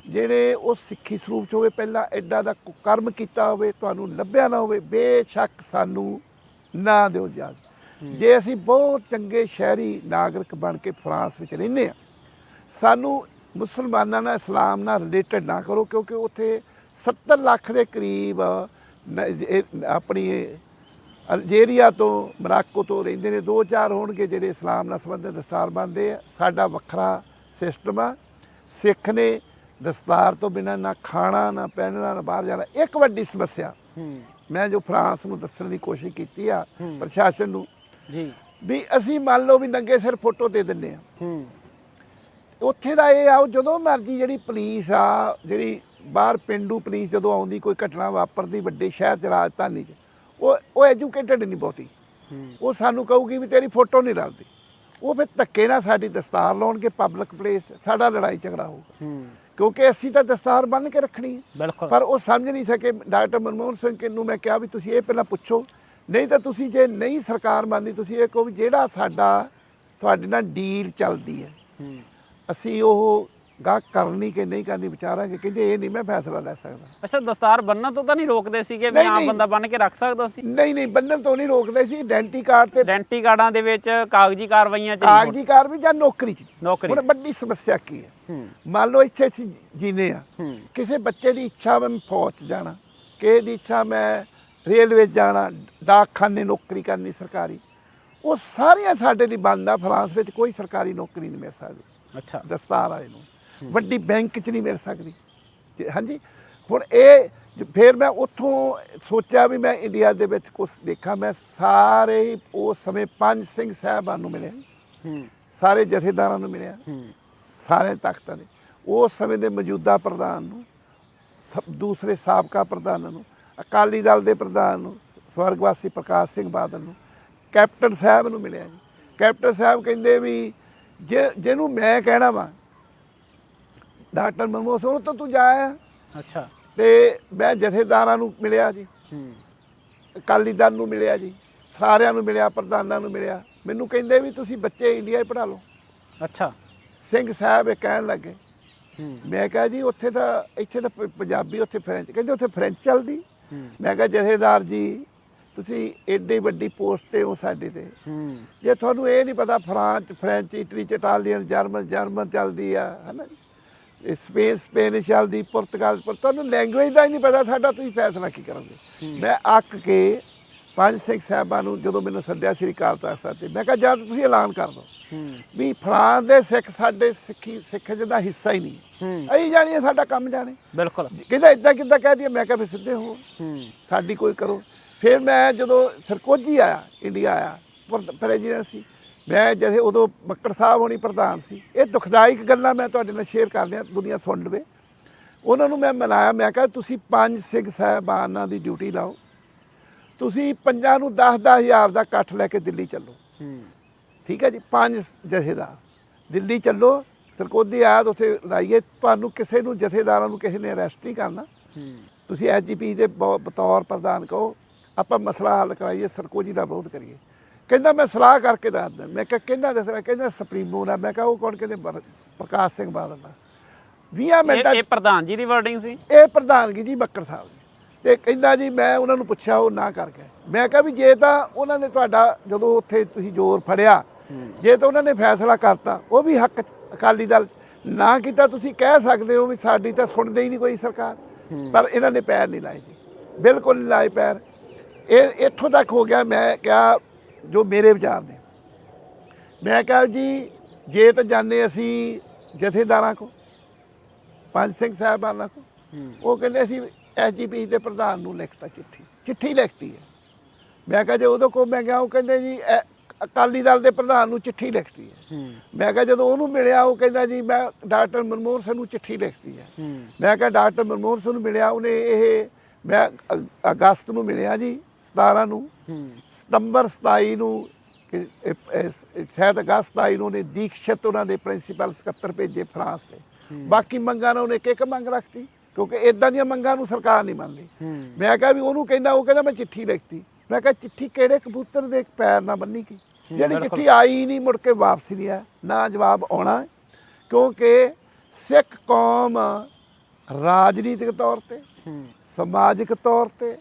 ਜਿਹੜੇ ਉਹ ਸਿੱਖੀ ਸਰੂਪ ਚ ਹੋਵੇ ਪਹਿਲਾਂ ਐਡਾ ਦਾ ਕੁਕਰਮ ਕੀਤਾ ਹੋਵੇ ਤੁਹਾਨੂੰ ਲੱਭਿਆ ਨਾ ਹੋਵੇ ਬੇਸ਼ੱਕ ਸਾਨੂੰ ਨਾ ਦਿਓ ਇਜਾਜ਼ਤ। ਜੇ ਅਸੀਂ ਬਹੁਤ ਚੰਗੇ ਸ਼ਹਿਰੀ ਨਾਗਰਿਕ ਬਣ ਕੇ ਫਰਾਂਸ ਵਿੱਚ ਰਹਿੰਦੇ ਆ ਸਾਨੂੰ ਮੁਸਲਮਾਨਾਂ ਨਾਲ ਇਸਲਾਮ ਨਾਲ ਰਿਲੇਟਡ ਨਾ ਕਰੋ, ਕਿਉਂਕਿ ਉੱਥੇ 70 ਲੱਖ ਦੇ ਕਰੀਬ ਆਪਣੀ ਇਹ ਅਲਜੀਰੀਆ ਤੋਂ, ਮਰਾਕੋ ਤੋਂ ਰਹਿੰਦੇ ਨੇ। ਦੋ ਚਾਰ ਹੋਣਗੇ ਜਿਹੜੇ ਇਸਲਾਮ ਨਾਲ ਸੰਬੰਧਿਤ ਦਸਤਾਰ ਬੰਦੇ ਆ। ਸਾਡਾ ਵੱਖਰਾ ਸਿਸਟਮ ਆ। ਸਿੱਖ ਨੇ ਦਸਤਾਰ ਤੋਂ ਬਿਨਾਂ ਨਾ ਖਾਣਾ, ਨਾ ਪਹਿਨਣਾ, ਨਾ ਬਾਹਰ ਜਾਣਾ। ਇੱਕ ਵੱਡੀ ਸਮੱਸਿਆ ਮੈਂ ਜੋ ਫਰਾਂਸ ਨੂੰ ਦੱਸਣ ਦੀ ਕੋਸ਼ਿਸ਼ ਕੀਤੀ ਆ। ਪ੍ਰਸ਼ਾਸਨ ਨੂੰ ਜੀ। ਵੀ ਅਸੀਂ ਮੰਨ ਲਓ ਵੀ ਨੰਗੇ ਸਿਰ ਫੋਟੋ ਦੇ ਦਿੰਨੇ ਆ। ਹੂੰ। ਉੱਥੇ ਦਾ ਇਹ ਆ ਉਹ ਜਦੋਂ ਮਰਜ਼ੀ ਜਿਹੜੀ ਪੁਲਿਸ ਆ ਜਿਹੜੀ ਬਾਹਰ ਪਿੰਡੂ ਪੁਲਿਸ ਜਦੋਂ ਆਉਂਦੀ ਕੋਈ ਘਟਨਾ ਵਾਪਰਦੀ ਵੱਡੇ ਸ਼ਹਿਰ ਚ ਰਾਜਧਾਨੀ ਚ ਉਹ ਉਹ ਐਜੂਕੇਟਡ ਨਹੀਂ ਬਹੁਤੀ। ਉਹ ਸਾਨੂੰ ਕਹੂਗੀ ਵੀ ਤੇਰੀ ਫੋਟੋ ਨਹੀਂ ਰਲਦੀ। ਉਹ ਫਿਰ ਧੱਕੇ ਨਾਲ ਸਾਡੀ ਦਸਤਾਰ ਲਾਉਣਗੇ ਪਬਲਿਕ ਪਲੇਸ ਸਾਡਾ ਲੜਾਈ ਝਗੜਾ ਹੋਊਗਾ। ਹੂੰ। ਕਿਉਂਕਿ ਅਸੀਂ ਤਾਂ ਦਸਤਾਰ ਬੰਨ ਕੇ ਰੱਖਣੀ ਹੈ। ਬਿਲਕੁਲ। ਪਰ ਉਹ ਸਮਝ ਨਹੀਂ ਸਕੇ ਡਾਕਟਰ ਮਨਮੋਹਨ ਸਿੰਘ ਨੂੰ ਮੈਂ ਕਿਹਾ ਵੀ ਤੁਸੀਂ ਇਹ ਪਹਿਲਾਂ ਪੁੱਛੋ। ਨਹੀਂ ਤਾਂ ਤੁਸੀਂ ਜੇ ਨਹੀਂ ਸਰਕਾਰ ਮੰਨਦੀ ਤੁਸੀਂ ਇਹ ਕਹੋ ਵੀ ਜਿਹੜਾ ਸਾਡਾ ਤੁਹਾਡੇ ਨਾਲ ਡੀਲ ਚੱਲਦੀ ਹੂੰ। ਅਸੀਂ ਉਹ ਗਾਹ ਕਰਨੀ ਕਿ ਨਹੀਂ ਕਰਨੀ ਵਿਚਾਰਾਂਗੇ ਕਹਿੰਦੇ ਇਹ ਨਹੀਂ ਮੈਂ ਫੈਸਲਾ ਲੈ ਸਕਦਾ। ਅੱਛਾ ਦਸਤਾਰ ਬੰਨਣ ਤੋਂ ਤਾਂ ਨਹੀਂ ਰੋਕਦੇ ਸੀਗੇ ਵੀ ਨਹੀਂ, ਆਮ ਨਹੀਂ। ਬੰਦਾ ਬੰਨ ਕੇ ਰੱਖ ਸਕਦਾ ਸੀ? ਨਹੀਂ ਨਹੀਂ ਬੰਨਣ ਤੋਂ ਨਹੀਂ ਰੋਕਦੇ ਸੀ ਆਇਡੈਂਟੀ ਕਾਰਡ ਤੇ ਆਇਡੈਂਟੀ ਕਾਰਡਾਂ ਦੇ ਵਿੱਚ ਕਾਗਜ਼ੀ ਕਾਰਵਾਈਆਂ ਚ ਨਹੀਂ ਕਾਗਜ਼ੀ ਕਾਰ ਵੀ ਜਾਂ ਨੌਕਰੀ ਚ। ਨੌਕਰੀ ਹੁਣ ਵੱਡੀ ਸਮੱਸਿਆ ਕੀ ਹੈ? ਹੂੰ। ਮੰਨ ਲਓ ਇੱਥੇ ਅਸੀਂ ਜੀਨੇ ਆ। ਹੂੰ। ਕਿਸੇ ਬੱਚੇ ਦੀ ਇੱਛਾ ਮੈਂ ਫੌਜ 'ਚ ਜਾਣਾ। ਕਿਸੇ ਦੀ ਇੱਛਾ ਮੈਂ ਰੇਲਵੇ 'ਚ ਜਾਣਾ ਡਾਕਖਾਨੇ ਨੌਕਰੀ ਕਰਨੀ ਸਰਕਾਰੀ। ਉਹ ਸਾਰੀਆਂ ਸਾਡੇ ਲਈ ਬੰਦ ਆ ਫਰਾਂਸ ਵਿੱਚ ਕੋਈ ਸਰਕਾਰੀ ਨੌਕਰੀ ਨਹੀਂ ਮਿਲ ਸਕਦੀ। ਅੱਛਾ। ਦਸਤਾਰ ਵਾਲੇ ਨੂੰ। ਵੱਡੀ ਬੈਂਕ 'ਚ ਨਹੀਂ ਮਿਲ ਸਕਦੀ। ਹਾਂਜੀ ਹੁਣ ਇਹ ਫਿਰ ਮੈਂ ਉੱਥੋਂ ਸੋਚਿਆ ਵੀ ਮੈਂ ਇੰਡੀਆ ਦੇ ਵਿੱਚ ਕੁਝ ਦੇਖਾਂ। ਮੈਂ ਸਾਰੇ ਉਸ ਸਮੇਂ ਪੰਜ ਸਿੰਘ ਸਾਹਿਬਾਨ ਨੂੰ ਮਿਲਿਆ ਹੂੰ। ਸਾਰੇ ਜਥੇਦਾਰਾਂ ਨੂੰ ਮਿਲਿਆ। ਹੂੰ। ਸਾਰੇ ਤਖਤਾਂ ਦੇ ਉਸ ਸਮੇਂ ਦੇ ਮੌਜੂਦਾ ਪ੍ਰਧਾਨ ਨੂੰ ਦੂਸਰੇ ਸਾਬਕਾ ਪ੍ਰਧਾਨਾਂ ਨੂੰ ਅਕਾਲੀ ਦਲ ਦੇ ਪ੍ਰਧਾਨ ਨੂੰ ਸਵਰਗਵਾਸੀ ਪ੍ਰਕਾਸ਼ ਸਿੰਘ ਬਾਦਲ ਨੂੰ ਕੈਪਟਨ ਸਾਹਿਬ ਨੂੰ ਮਿਲਿਆ ਜੀ। ਕੈਪਟਨ ਸਾਹਿਬ ਕਹਿੰਦੇ ਵੀ ਜੇ ਜਿਹਨੂੰ ਮੈਂ ਕਹਿਣਾ ਵਾ ਡਾਕਟਰ ਮਨਮੋਹਨ ਸਿੰਘ ਤੋਂ ਤੂੰ ਜਾਇਆ ਅੱਛਾ। ਤੇ ਮੈਂ ਜਥੇਦਾਰਾਂ ਨੂੰ ਮਿਲਿਆ ਜੀ। ਹੂੰ। ਅਕਾਲੀ ਦਲ ਨੂੰ ਮਿਲਿਆ ਜੀ। ਸਾਰਿਆਂ ਨੂੰ ਮਿਲਿਆ ਪ੍ਰਧਾਨਾਂ ਨੂੰ ਮਿਲਿਆ। ਮੈਨੂੰ ਕਹਿੰਦੇ ਵੀ ਤੁਸੀਂ ਬੱਚੇ ਇੰਡੀਆ ਹੀ ਪੜ੍ਹਾ ਲਓ। ਅੱਛਾ। ਸਿੰਘ ਸਾਹਿਬ ਇਹ ਕਹਿਣ ਲੱਗੇ। ਮੈਂ ਕਿਹਾ ਜੀ ਉੱਥੇ ਤਾਂ ਇੱਥੇ ਤਾਂ ਪੰਜਾਬੀ ਉੱਥੇ ਫ੍ਰੈਂਚ ਕਹਿੰਦੇ ਉੱਥੇ ਫ੍ਰੈਂਚ ਚੱਲਦੀ। ਮੈਂ ਕਿਹਾ ਜਥੇਦਾਰ ਜੀ ਤੁਸੀਂ ਏਡੀ ਵੱਡੀ ਪੋਸਟ ਤੇ ਹੋ ਸਾਡੇ ਤੇ। ਜੇ ਤੁਹਾਨੂੰ ਇਹ ਨਹੀਂ ਪਤਾ French French Italy Italian German German ਚੱਲਦੀ ਆ ਹਨਾ ਸਪੇਨ ਸਪੇਨਿਸ਼ ਚੱਲਦੀ ਪੁਰਤਗਾਲ ਪਰ ਤੁਹਾਨੂੰ ਲੈਂਗੁਏਜ ਦਾ ਹੀ ਨਹੀਂ ਪਤਾ ਸਾਡਾ ਤੁਸੀਂ ਫੈਸਲਾ ਕੀ ਕਰੋਗੇ? ਮੈਂ ਅੱਕ ਕੇ ਪੰਜ ਸਿੰਘ ਸਾਹਿਬਾਂ ਨੂੰ ਜਦੋਂ ਮੈਨੂੰ ਸੱਦਿਆ ਸ੍ਰੀ ਅਕਾਲ ਤਖਤ ਸਾਹਿਬ ਤੇ ਮੈਂ ਕਿਹਾ ਜਦ ਤੁਸੀਂ ਐਲਾਨ ਕਰ ਦਿਓ। ਵੀ ਫਰਾਂਸ ਦੇ ਸਿੱਖ ਸਾਡੇ ਸਿੱਖੀ ਸਿੱਖ ਦਾ ਹਿੱਸਾ ਹੀ ਨਹੀਂ। ਹੂੰ। ਅਸੀਂ ਜਾਣੀਏ ਸਾਡਾ ਕੰਮ ਜਾਣੇ। ਬਿਲਕੁਲ। ਕਹਿੰਦਾ ਇਦਾਂ ਕਿੱਦਾਂ ਕਹਿ ਦਈਏ? ਮੈਂ ਕਿਹਾ ਵੀ ਸਿੱਧੇ ਹੋ ਹੂੰ। ਸਾਡੀ ਕੋਈ ਕਰੋ। ਫਿਰ ਮੈਂ ਜਦੋਂ ਸਰਕੋਜੀ ਆਇਆ ਇੰਡੀਆ ਆਇਆ ਪ੍ਰੈਜ਼ੀਡੈਂਟ ਸੀ ਮੈਂ ਜਦੇ ਉਦੋਂ ਬੱਕੜ ਸਾਹਿਬ ਹੋਣੀ ਪ੍ਰਧਾਨ ਸੀ, ਇਹ ਦੁਖਦਾਇਕ ਗੱਲਾਂ ਮੈਂ ਤੁਹਾਡੇ ਨਾਲ ਸ਼ੇਅਰ ਕਰ ਲਿਆ ਦੁਨੀਆ ਸੁਣ ਲਵੇ। ਉਹਨਾਂ ਨੂੰ ਮੈਂ ਮਨਾਇਆ, ਮੈਂ ਕਿਹਾ ਤੁਸੀਂ ਪੰਜ ਸਿੰਘ ਸਾਹਿਬਾਨਾਂ ਦੀ ਡਿਊਟੀ ਲਾਓ। ਤੁਸੀਂ ਪੰਜਾਂ ਨੂੰ 10-10 ਹਜ਼ਾਰ ਦਾ ਇਕੱਠ ਲੈ ਕੇ ਦਿੱਲੀ ਚੱਲੋ। ਠੀਕ ਹੈ ਜੀ, ਪੰਜ ਜਥੇਦਾਰ। ਦਿੱਲੀ ਚੱਲੋ ਸਰਕੋਦੀ ਆਇਆ ਉੱਥੇ ਲਾਈਏ, ਤੁਹਾਨੂੰ ਕਿਸੇ ਨੂੰ ਜਥੇਦਾਰਾਂ ਨੂੰ ਕਿਸੇ ਨੇ ਅਰੈਸਟ ਨਹੀਂ ਕਰਨਾ। ਹੂੰ ਤੁਸੀਂ ਐਸਜੀਪੀ ਦੇ ਬ- ਬਤੌਰ ਪ੍ਰਧਾਨ ਕਹੋ, ਆਪਾਂ ਮਸਲਾ ਹੱਲ ਕਰਾਈਏ, ਸਰਕੋਜੀ ਦਾ ਵਿਰੋਧ ਕਰੀਏ। ਕਹਿੰਦਾ ਮੈਂ ਸਲਾਹ ਕਰਕੇ ਦੱਸਦਾ। ਮੈਂ ਕਿਹਾ ਕਿਹਨਾਂ ਦੱਸਣਾ ਕਹਿੰਦਾ ਸੁਪਰੀਮੋ ਦਾ। ਮੈਂ ਕਿਹਾ ਉਹ ਕੌਣ ਕਹਿੰਦੇ? ਬਰ- ਪ੍ਰਕਾਸ਼ ਸਿੰਘ ਬਾਦਲ ਦਾ। 20 ਇਹ ਮਿੰਟਾਂ 'ਚ ਇਹ ਪ੍ਰਧਾਨ ਜੀ ਦੀ ਵਰਡਿੰਗ ਸੀ? ਇਹ ਪ੍ਰਧਾਨਗੀ ਜੀ ਬੱਕਰ ਸਾਹਿਬ ਦੀ। ਤੇ ਕਹਿੰਦਾ ਜੀ ਮੈਂ ਉਹਨਾਂ ਨੂੰ ਪੁੱਛਿਆ ਉਹ ਨਾ ਕਰ ਗਏ। ਮੈਂ ਕਿਹਾ ਵੀ ਜੇ ਤਾਂ ਉਹਨਾਂ ਨੇ ਤੁਹਾਡਾ ਜਦੋਂ ਉੱਥੇ ਤੁਸੀਂ ਜ਼ੋਰ ਫੜਿਆ ਜੇ ਤਾਂ ਉਹਨਾਂ ਨੇ ਫੈਸਲਾ ਕਰਤਾ ਉਹ ਵੀ ਹੱਕ 'ਚ ਅਕਾਲੀ ਦਲ ਨਾ ਕੀਤਾ ਤੁਸੀਂ ਕਹਿ ਸਕਦੇ ਹੋ ਵੀ ਸਾਡੀ ਤਾਂ ਸੁਣਦੇ ਹੀ ਨਹੀਂ ਕੋਈ ਸਰਕਾਰ। ਪਰ ਇਹਨਾਂ ਨੇ ਪੈਰ ਨਹੀਂ ਲਾਏ ਜੀ। ਬਿਲਕੁਲ ਨਹੀਂ ਲਾਏ ਪੈਰ। ਇਹ ਇੱਥੋਂ ਤੱਕ ਹੋ ਗਿਆ ਮੈਂ ਕਿਹਾ ਜੋ ਮੇਰੇ ਵਿਚਾਰ ਨੇ। ਮੈਂ ਕਿਹਾ ਜੀ ਜੇ ਤਾਂ ਜਾਂਦੇ ਅਸੀਂ ਜਥੇਦਾਰਾਂ ਕੋ ਪੰਜ ਸਿੰਘ ਸਾਹਿਬਾਨਾਂ ਕੋ ਉਹ ਕਹਿੰਦੇ ਅਸੀਂ ਐਸਜੀਪੀ ਦੇ ਪ੍ਰਧਾਨ ਨੂੰ ਲਿਖਤਾ ਚਿੱਠੀ ਚਿੱਠੀ ਲਿਖਤੀ ਹੈ। ਮੈਂ ਕਿਹਾ ਜੇ ਉਦੋਂ ਕੋ ਮੈਂ ਗਿਆ ਉਹ ਕਹਿੰਦੇ ਜੀ ਅਕਾਲੀ ਦਲ ਦੇ ਪ੍ਰਧਾਨ ਨੂੰ ਚਿੱਠੀ ਲਿਖਤੀ ਹੈ। ਮੈਂ ਕਿਹਾ ਜਦੋਂ ਉਹਨੂੰ ਮਿਲਿਆ ਉਹ ਕਹਿੰਦਾ ਜੀ ਮੈਂ ਡਾਕਟਰ ਮਨਮੋਹਨ ਸਿੰਘ ਨੂੰ ਚਿੱਠੀ ਲਿਖਤੀ ਹੈ। ਮੈਂ ਕਿਹਾ ਡਾਕਟਰ ਮਨਮੋਹਨ ਸਿੰਘ ਨੂੰ ਮਿਲਿਆ ਉਹਨੇ ਇਹ ਮੈਂ ਅਗਸਤ ਨੂੰ ਮਿਲਿਆ ਜੀ 17 ਨੂੰ। ਸਤੰਬਰ 27 ਨੂੰ ਸ਼ਾਇਦ ਅਗਸਤ 27 ਨੂੰ ਉਹਨੇ ਦੀਕਸ਼ਤ ਉਹਨਾਂ ਦੇ ਪ੍ਰਿੰਸੀਪਲ ਸਕੱਤਰ ਭੇਜੇ ਫਰਾਂਸ ਤੇ ਬਾਕੀ ਮੰਗਾਂ ਨੂੰ ਉਹਨੇ ਇੱਕ ਇੱਕ ਮੰਗ ਰੱਖਤੀ ਕਿਉਂਕਿ ਇਦਾਂ ਦੀਆਂ ਮੰਗਾਂ ਨੂੰ ਸਰਕਾਰ ਨਹੀਂ ਮੰਨਦੀ। ਮੈਂ ਕਿਹਾ ਵੀ ਉਹਨੂੰ ਕਹਿੰਦਾ ਉਹ ਕਹਿੰਦਾ ਮੈਂ ਚਿੱਠੀ ਲਿਖਤੀ। ਮੈਂ ਕਿਹਾ ਚਿੱਠੀ ਕਿਹੜੇ ਕਬੂਤਰ ਦੇ ਪੈਰ ਨਾਲ ਬੰਨੀ ਕੀ? ਜਿਹੜੀ। ਚਿੱਠੀ ਆਈ ਨਹੀਂ ਮੁੜ ਕੇ ਵਾਪਸ ਨਹੀਂ ਆ ਨਾ ਜਵਾਬ ਆਉਣਾ। ਕਿਉਂਕਿ ਸਿੱਖ ਕੌਮ ਰਾਜਨੀਤਿਕ ਤੌਰ ਤੇ ਸਮਾਜਿਕ ਤੌਰ ਤੇ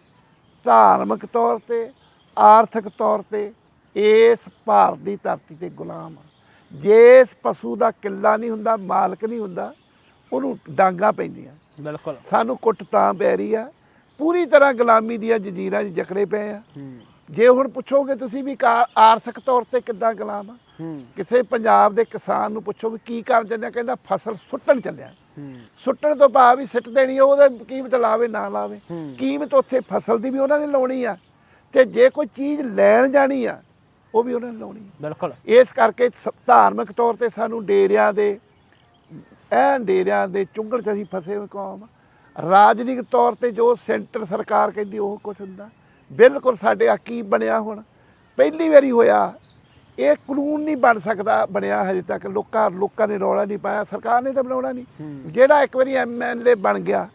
ਧਾਰਮਿਕ ਤੌਰ ਤੇ ਆਰਥਿਕ ਤੌਰ ਤੇ ਇਸ ਭਾਰਤ ਦੀ ਧਰਤੀ ਤੇ ਗੁਲਾਮ ਆ। ਜੇ ਇਸ ਪਸ਼ੂ ਦਾ ਕਿੱਲਾ ਨਹੀਂ ਹੁੰਦਾ ਮਾਲਕ ਨਹੀਂ ਹੁੰਦਾ ਉਹਨੂੰ ਡਾਂਗਾ ਪੈਂਦੀਆਂ। ਬਿਲਕੁਲ। ਸਾਨੂੰ ਕੁੱਟ ਤਾਂ ਪੈ ਰਹੀ ਆ। ਪੂਰੀ ਤਰ੍ਹਾਂ ਗੁਲਾਮੀ ਦੀਆਂ ਜੰਜੀਰਾਂ 'ਚ ਜਕੜੇ ਪਏ ਆ। ਜੇ ਹੁਣ ਪੁੱਛੋਗੇ ਤੁਸੀਂ ਵੀ ਆਰਥਿਕ ਤੌਰ ਤੇ ਕਿੱਦਾਂ ਗੁਲਾਮ ਆ? ਕਿਸੇ ਪੰਜਾਬ ਦੇ ਕਿਸਾਨ ਨੂੰ ਪੁੱਛੋ ਵੀ ਕੀ ਕਰ ਚੱਲਿਆ ਕਹਿੰਦਾ ਫਸਲ ਸੁੱਟਣ ਚੱਲਿਆ। ਸੁੱਟਣ ਤੋਂ ਬਾਅਦ ਵੀ ਸਿੱਟ ਦੇਣੀ ਉਹਦੇ ਕੀਮਤ ਲਾਵੇ ਨਾ ਲਾਵੇ। ਕੀਮਤ ਉੱਥੇ ਫਸਲ ਦੀ ਵੀ ਉਹਨਾਂ ਨੇ ਲਾਉਣੀ ਆ। ਤੇ ਜੇ ਕੋਈ ਚੀਜ਼ ਲੈਣ ਜਾਣੀ ਆ ਉਹ ਵੀ ਉਹਨਾਂ ਨੇ ਲਾਉਣੀ। ਬਿਲਕੁਲ। ਇਸ ਕਰਕੇ ਸ- ਧਾਰਮਿਕ ਤੌਰ ਤੇ ਸਾਨੂੰ ਡੇਰਿਆਂ ਦੇ ਐਨ ਡੇਰਿਆਂ ਦੇ ਚੁੰਗਲ 'ਚ ਅਸੀਂ ਫਸੇ ਹੋਏ ਕੌਮ ਆ। ਰਾਜਨੀਤਿਕ ਤੌਰ ਤੇ ਜੋ ਸੈਂਟਰ ਸਰਕਾਰ ਕਹਿੰਦੀ ਉਹ ਕੁਝ ਹੁੰਦਾ। ਬਿਲਕੁਲ ਸਾਡੇ ਆ ਕੀ ਬਣਿਆ ਹੁਣ? ਪਹਿਲੀ ਵਾਰੀ ਹੋਇਆ ਇਹ ਕਾਨੂੰਨ ਨਹੀਂ ਬਣ ਸਕਦਾ ਬਣਿਆ ਹਜੇ ਤੱਕ। ਲੋਕਾਂ ਲੋਕਾਂ ਨੇ ਰੌਲਾ ਨਹੀਂ ਪਾਇਆ ਸਰਕਾਰ ਨੇ ਤਾਂ ਬਣਾਉਣਾ ਨਹੀਂ। ਜਿਹੜਾ ਇੱਕ ਵਾਰੀ ਐਮਐਲਏ ਬਣ ਗਿਆ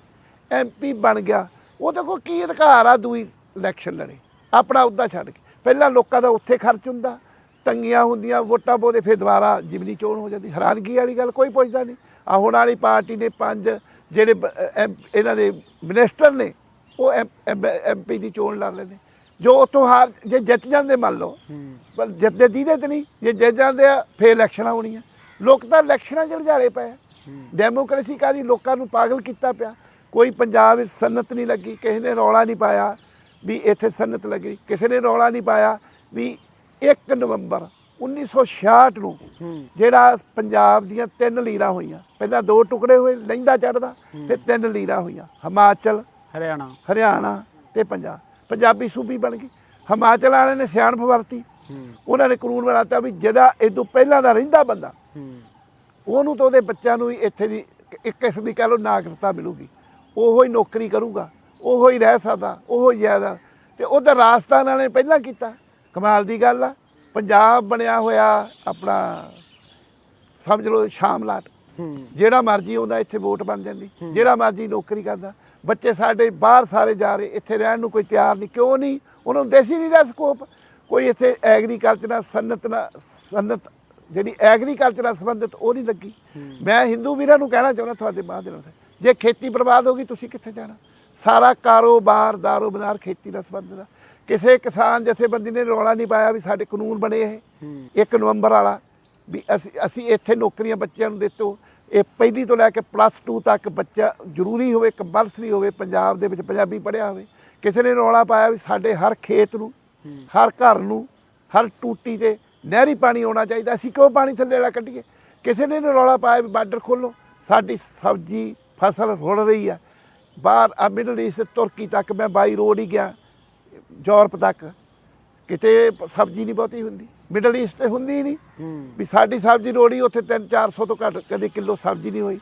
ਐਮਪੀ ਬਣ ਗਿਆ ਉਹਦੇ ਕੋਲ ਕੀ ਅਧਿਕਾਰ ਆ ਦੂਈ ਇਲੈਕਸ਼ਨ ਲੜੇ। ਆਪਣਾ ਅਹੁਦਾ ਛੱਡ ਕੇ। ਪਹਿਲਾਂ ਲੋਕਾਂ ਦਾ ਉੱਥੇ ਖਰਚ ਹੁੰਦਾ ਤੰਗੀਆਂ ਹੁੰਦੀਆਂ ਵੋਟਾਂ ਪਾਉਂਦੇ ਫਿਰ ਦੁਬਾਰਾ ਜਿਮਨੀ ਚੋਣ ਹੋ ਜਾਂਦੀ। ਹੈਰਾਨਗੀ ਵਾਲੀ ਗੱਲ ਕੋਈ ਪੁੱਛਦਾ ਨਹੀਂ। ਆ ਹੁਣ ਵਾਲੀ ਪਾਰਟੀ ਨੇ ਪੰਜ ਜਿਹੜੇ ਇਹਨਾਂ ਦੇ ਮਿਨਿਸਟਰ ਨੇ ਉਹ ਐਮਪੀ ਦੀ ਚੋਣ ਲੜ ਲੈਂਦੇ ਜੋ ਉੱਥੋਂ ਹਾਰ ਜੇ ਜਿੱਤ ਜਾਂਦੇ ਮੰਨ ਲਓ ਪਰ ਜਿੱਤਦੇ ਦੀਦੇ ਤੇ ਨਹੀਂ ਜੇ ਜਿੱਤ ਜਾਂਦੇ ਆ ਫੇਰ ਇਲੈਕਸ਼ਨਾਂ ਹੋਣੀਆਂ। ਲੋਕ ਤਾਂ ਇਲੈਕਸ਼ਨਾਂ 'ਚ ਉਲਝਾਲੇ ਪਏ ਡੈਮੋਕ੍ਰੇਸੀ ਕਾਦੀ ਲੋਕਾਂ ਨੂੰ ਪਾਗਲ ਕੀਤਾ ਪਿਆ। ਕੋਈ ਪੰਜਾਬ ਵਿੱਚ ਸਨਤ ਨਹੀਂ ਲੱਗੀ ਕਿਸੇ ਨੇ ਰੌਲਾ ਨਹੀਂ ਪਾਇਆ। ਵੀ ਇੱਥੇ ਸਨਤ ਲੱਗੀ। ਕਿਸੇ ਨੇ ਰੌਲਾ ਨਹੀਂ ਪਾਇਆ ਵੀ 1 ਨਵੰਬਰ 1966 ਨੂੰ ਜਿਹੜਾ ਪੰਜਾਬ ਦੀਆਂ ਤਿੰਨ ਲੀਰਾਂ ਹੋਈਆਂ। ਪਹਿਲਾਂ ਦੋ ਟੁਕੜੇ ਹੋਏ ਲਹਿੰਦਾ ਚੜਦਾ ਫਿਰ ਤਿੰਨ ਲੀਰਾਂ ਹੋਈਆਂ। ਹਿਮਾਚਲ ਹਰਿਆਣਾ। ਹਰਿਆਣਾ ਤੇ ਪੰਜਾਬ। ਪੰਜਾਬੀ ਸੂਬੀ ਬਣ ਗਈ। ਹਿਮਾਚਲ ਵਾਲਿਆਂ ਨੇ ਸਿਆਣਪ ਵਰਤੀ। ਉਹਨਾਂ ਨੇ ਕਾਨੂੰਨ ਬਣਾਤਾ ਵੀ ਜਿਹੜਾ ਇਹ ਤੋਂ ਪਹਿਲਾਂ ਦਾ ਰਹਿੰਦਾ ਬੰਦਾ ਉਹਨੂੰ ਤਾਂ ਉਹਦੇ ਬੱਚਿਆਂ ਨੂੰ ਵੀ ਇੱਥੇ ਦੀ ਇੱਕ ਕਿਸਮ ਦੀ ਕਹਿ ਲਓ ਨਾਗਰਿਕਤਾ ਮਿਲੂਗੀ। ਉਹੋ ਹੀ ਨੌਕਰੀ ਕਰੂਗਾ। ਉਹੋ ਹੀ ਰਹਿ ਸਕਦਾ ਉਹੋ ਹੀ ਜ਼ਿਆਦਾ ਤੇ ਉਧਰ ਰਾਜਸਥਾਨ ਵਾਲੇ ਨੇ ਪਹਿਲਾਂ ਕੀਤਾ। ਕਮਾਲ ਦੀ ਗੱਲ ਆ। ਪੰਜਾਬ ਬਣਿਆ ਹੋਇਆ ਆਪਣਾ ਸਮਝ ਲਓ ਸ਼ਾਮਲਾਟ ਜਿਹੜਾ ਮਰਜ਼ੀ ਆਉਂਦਾ ਇੱਥੇ ਵੋਟ ਬਣ ਜਾਂਦੀ। ਜਿਹੜਾ ਮਰਜ਼ੀ ਨੌਕਰੀ ਕਰਦਾ। ਬੱਚੇ ਸਾਡੇ ਬਾਹਰ ਸਾਰੇ ਜਾ ਰਹੇ ਇੱਥੇ ਰਹਿਣ ਨੂੰ ਕੋਈ ਤਿਆਰ ਨਹੀਂ। ਕਿਉਂ ਨਹੀਂ? ਉਹਨਾਂ ਨੂੰ ਦੇਸੀ ਨਹੀਂ ਦਾ ਸਕੋਪ। ਕੋਈ ਇੱਥੇ ਐਗਰੀਕਲਚਰ ਨਾਲ ਸਨਤ ਨਾਲ ਸਨਤ ਜਿਹੜੀ ਐਗਰੀਕਲਚਰ ਨਾਲ ਸੰਬੰਧਿਤ ਉਹ ਨਹੀਂ ਲੱਗੀ। ਮੈਂ ਹਿੰਦੂ ਵੀਰਾਂ ਨੂੰ ਕਹਿਣਾ ਚਾਹੁੰਦਾ ਤੁਹਾਡੇ ਮਾਧਿਅਮ ਨਾਲ। ਜੇ ਖੇਤੀ ਬਰਬਾਦ ਹੋ ਗਈ ਤੁਸੀਂ ਕਿੱਥੇ ਜਾਣਾ? ਸਾਰਾ ਕਾਰੋਬਾਰ ਦਾਰੋ ਬਜ਼ਾਰ ਖੇਤੀ ਨਾਲ ਸੰਬੰਧਿਤ ਆ ਕਿਸੇ ਕਿਸਾਨ ਜਥੇਬੰਦੀ ਨੇ ਰੌਲਾ ਨਹੀਂ ਪਾਇਆ ਵੀ ਸਾਡੇ ਕਾਨੂੰਨ ਬਣੇ ਇਹ। ਹੂੰ। 1 ਨਵੰਬਰ ਵਾਲਾ ਵੀ ਅਸੀਂ ਅਸੀਂ ਇੱਥੇ ਨੌਕਰੀਆਂ ਬੱਚਿਆਂ ਨੂੰ ਦਿੱਤੋ। ਇਹ ਪਹਿਲੀ ਤੋਂ ਲੈ ਕੇ ਪਲੱਸ 2 ਤੱਕ ਬੱਚਾ ਜ਼ਰੂਰੀ ਹੋਵੇ ਕੰਪਲਸਰੀ ਹੋਵੇ ਪੰਜਾਬ ਦੇ ਵਿੱਚ ਪੰਜਾਬੀ ਪੜ੍ਹਿਆ ਹੋਵੇ। ਕਿਸੇ ਨੇ ਰੌਲਾ ਪਾਇਆ ਵੀ ਸਾਡੇ ਹਰ ਖੇਤ ਨੂੰ ਹਰ ਘਰ ਨੂੰ ਹਰ ਟੂਟੀ ਤੇ ਨਹਿਰੀ ਪਾਣੀ ਆਉਣਾ ਚਾਹੀਦਾ। ਅਸੀਂ ਕਿਉਂ ਪਾਣੀ ਥੱਲੇ ਵਾਲਾ ਕੱਢੀਏ? ਕਿਸੇ ਨੇ ਨੀ ਰੌਲਾ ਪਾਇਆ ਵੀ ਬਾਰਡਰ ਖੋਲੋ ਸਾਡੀ ਸਬਜ਼ੀ ਫਸਲ ਰੁੜ ਰਹੀ ਆ। ਬਾਹਰ ਆ ਮਿਡਲ ਈਸਟ ਤੁਰਕੀ ਤੱਕ ਮੈਂ ਬਾਈ ਰੋਡ ਹੀ ਗਿਆ ਯੂਰਪ ਤੱਕ। ਕਿਤੇ ਸਬਜ਼ੀ ਨਹੀਂ ਬਹੁਤੀ ਹੁੰਦੀ। ਮਿਡਲ ਈਸਟ ਤੇ ਹੁੰਦੀ ਨਹੀਂ। ਵੀ ਸਾਡੀ ਸਬਜ਼ੀ ਰੋੜੀ ਉੱਥੇ 3-400 ਤੋਂ ਘੱਟ ਕਦੇ ਕਿਲੋ ਸਬਜ਼ੀ ਨਹੀਂ ਹੋਈ।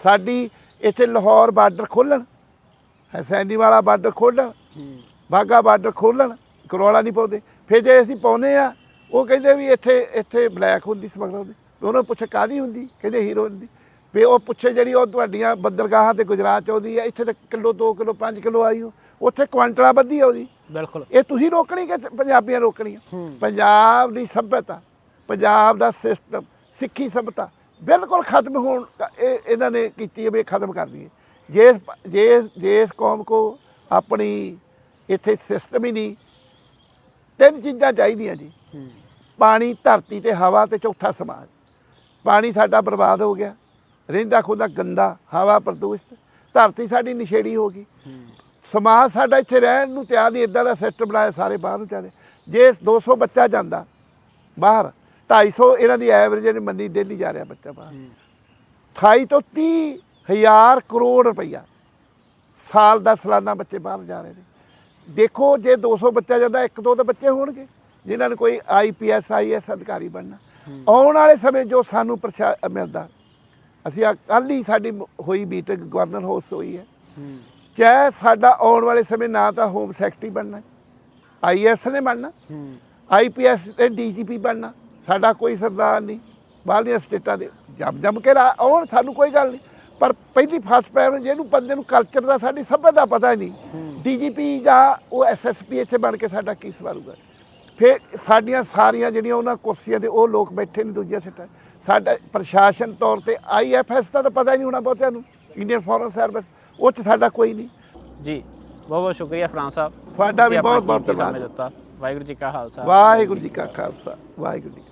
ਸਾਡੀ ਇੱਥੇ ਲਾਹੌਰ ਬਾਰਡਰ ਖੋਲਣ ਹਸੈਨੀ ਵਾਲਾ ਬਾਰਡਰ ਖੋਲਣ ਬਾਗਾ ਬਾਰਡਰ ਖੋਲਣ ਕਰੋਲਾ ਨਹੀਂ ਪਾਉਂਦੇ। ਫਿਰ ਜੇ ਅਸੀਂ ਪਾਉਂਦੇ ਆ ਉਹ ਕਹਿੰਦੇ ਵੀ ਇੱਥੇ ਇੱਥੇ ਬਲੈਕ ਹੁੰਦੀ ਸਮਗਲਰ ਦੀ। ਉਹਨਾਂ ਨੂੰ ਪੁੱਛੇ ਕਾਦੀ ਹੁੰਦੀ? ਕਹਿੰਦੇ ਹੀਰੋ ਹੁੰਦੀ। ਵੀ ਉਹ ਪੁੱਛੇ ਜਿਹੜੀ ਉਹ ਤੁਹਾਡੀਆਂ ਬੰਦਰਗਾਹਾਂ ਤੇ ਗੁਜਰਾਤ ਚ ਆਉਂਦੀ ਆ ਇੱਥੇ ਤਾਂ ਕਿਲੋ 2 ਕਿਲੋ 5 ਕਿਲੋ ਆਈ ਹੋ ਉੱਥੇ ਕੁਆਂਟਲਾਂ ਬੱਧੀ ਆਉਂਦੀ ਬਿਲਕੁਲ। ਇਹ ਤੁਸੀਂ ਰੋਕਣੀ ਕਿ ਪੰਜਾਬੀਆਂ ਰੋਕਣੀਆਂ? ਹੂੰ। ਪੰਜਾਬ ਦੀ ਸਭਿਅਤਾ ਪੰਜਾਬ ਦਾ ਸਿਸਟਮ ਸਿੱਖੀ ਸਭਿਅਤਾ ਬਿਲਕੁਲ ਖਤਮ ਹੋਣ ਇਹ ਇਹਨਾਂ ਨੇ ਕੀਤੀ ਹੈ ਵੀ ਖਤਮ ਕਰ ਦਈਏ। ਜੇ ਜੇ ਜੇ ਇਸ ਕੌਮ ਕੋ ਆਪਣੀ ਇੱਥੇ ਸਿਸਟਮ ਹੀ ਨਹੀਂ ਤਿੰਨ ਚੀਜ਼ਾਂ ਚਾਹੀਦੀਆਂ ਜੀ। ਹੂੰ। ਪਾਣੀ ਧਰਤੀ ਤੇ ਹਵਾ ਤੇ ਚੌਥਾ ਸਮਾਜ। ਪਾਣੀ ਸਾਡਾ ਬਰਬਾਦ ਹੋ ਗਿਆ। ਰਹਿੰਦਾ ਖੁਦਾ ਗੰਦਾ ਹਵਾ ਪ੍ਰਦੂਸ਼ਿਤ ਧਰਤੀ ਸਾਡੀ ਨਿਸ਼ੇੜੀ ਹੋ ਗਈ। ਸਮਾਜ ਸਾਡਾ ਇੱਥੇ ਰਹਿਣ ਨੂੰ ਤਿਆਰ ਨਹੀਂ ਇਦਾਂ ਦਾ ਸਿਸਟਮ ਬਣਾਇਆ ਸਾਰੇ ਬਾਹਰ ਨੂੰ ਚਲੇ। ਜੇ 200 ਬੱਚਾ ਜਾਂਦਾ ਬਾਹਰ 250 ਇਹਨਾਂ ਦੀ ਐਵਰੇਜ ਨੇ ਮੰਨੀ ਡੇਲੀ ਜਾ ਰਿਹਾ ਬੱਚਾ ਬਾਹਰ। 28 ਤੋਂ 30 ਹਜ਼ਾਰ ਕਰੋੜ ਰੁਪਈਆ ਸਾਲ ਦਾ ਸਾਲਾਨਾ ਬੱਚੇ ਬਾਹਰ ਜਾ ਰਹੇ ਨੇ। ਦੇਖੋ ਜੇ 200 ਬੱਚਾ ਜਾਂਦਾ ਇੱਕ ਦੋ ਤਾਂ ਬੱਚੇ ਹੋਣਗੇ ਜਿਨ੍ਹਾਂ ਨੇ ਕੋਈ ਆਈਪੀਐਸ ਆਈਐਸ ਅਧਿਕਾਰੀ ਬਣਨਾ। ਆਉਣ ਵਾਲੇ ਸਮੇਂ ਜੋ ਸਾਨੂੰ ਪ੍ਰਸ਼ਾ ਮਿਲਦਾ ਅਸੀਂ ਕੱਲ ਹੀ ਸਾਡੀ ਹੋਈ ਮੀਟਿੰਗ ਗਵਰਨਰ ਹਾਊਸ ਹੋਈ ਹੈ। ਚਾਹੇ ਸਾਡਾ ਆਉਣ ਵਾਲੇ ਸਮੇਂ ਨਾ ਤਾਂ ਹੋਮ ਸੈਕਟਰੀ ਬਣਨਾ ਆਈਐਸ ਨੇ ਬਣਨਾ ਆਈਪੀਐਸ ਤੇ ਡੀਜੀਪੀ ਬਣਨਾ ਸਾਡਾ ਕੋਈ ਸਰਦਾਰ ਨਹੀਂ ਬਾਹਰਲੀਆਂ ਸਟੇਟਾਂ ਦੇ ਜੰਮ ਜੰਮ ਕੇ ਆਉਣ ਸਾਨੂੰ ਕੋਈ ਗੱਲ ਨਹੀਂ। ਪਰ ਪਹਿਲੀ ਫਸਟ ਪ੍ਰਾਇਮਰੀ ਜਿਹਨੂੰ ਬੰਦੇ ਨੂੰ ਕਲਚਰ ਦਾ ਸਾਡੀ ਸਭਿਅਤਾ ਦਾ ਪਤਾ ਨਹੀਂ। ਡੀਜੀਪੀ ਜਾਂ ਉਹ ਐਸਐਸਪੀ ਇੱਥੇ ਬਣ ਕੇ ਸਾਡਾ ਕੀ ਸਵਾਲੂਗਾ ਫਿਰ ਸਾਡੀਆਂ ਸਾਰੀਆਂ ਜਿਹੜੀਆਂ ਉਹਨਾਂ ਕੁਰਸੀਆਂ ਤੇ ਉਹ ਲੋਕ ਬੈਠੇ ਨੇ ਦੂਜੀਆਂ ਸੀਟਾਂ ਸਾਡਾ ਪ੍ਰਸ਼ਾਸਨ ਤੌਰ ਤੇ ਆਈਐਫਐਸ ਦਾ ਤਾਂ ਪਤਾ ਨਹੀਂ ਹੋਣਾ ਬਹੁਤਿਆਂ ਨੂੰ ਇੰਡੀਅਨ ਫੋਰਨ ਸਰਵਿਸ ਉਹ ਚ ਸਾਡਾ ਕੋਈ ਨਹੀਂ। ਜੀ ਬਹੁਤ ਬਹੁਤ ਸ਼ੁਕਰੀਆ ਫਰਾਂ ਸਾਹਿਬ। ਤੁਹਾਡਾ ਵੀ ਬਹੁਤ ਬਹੁਤ ਧੰਨਵਾਦ। ਵਾਹਿਗੁਰੂ ਜੀ ਕਾ ਖਾਲਸਾ। ਵਾਹਿਗੁਰੂ ਜੀ ਕਾ ਖਾਲਸਾ। ਵਾਹਿਗੁਰੂ ਜੀ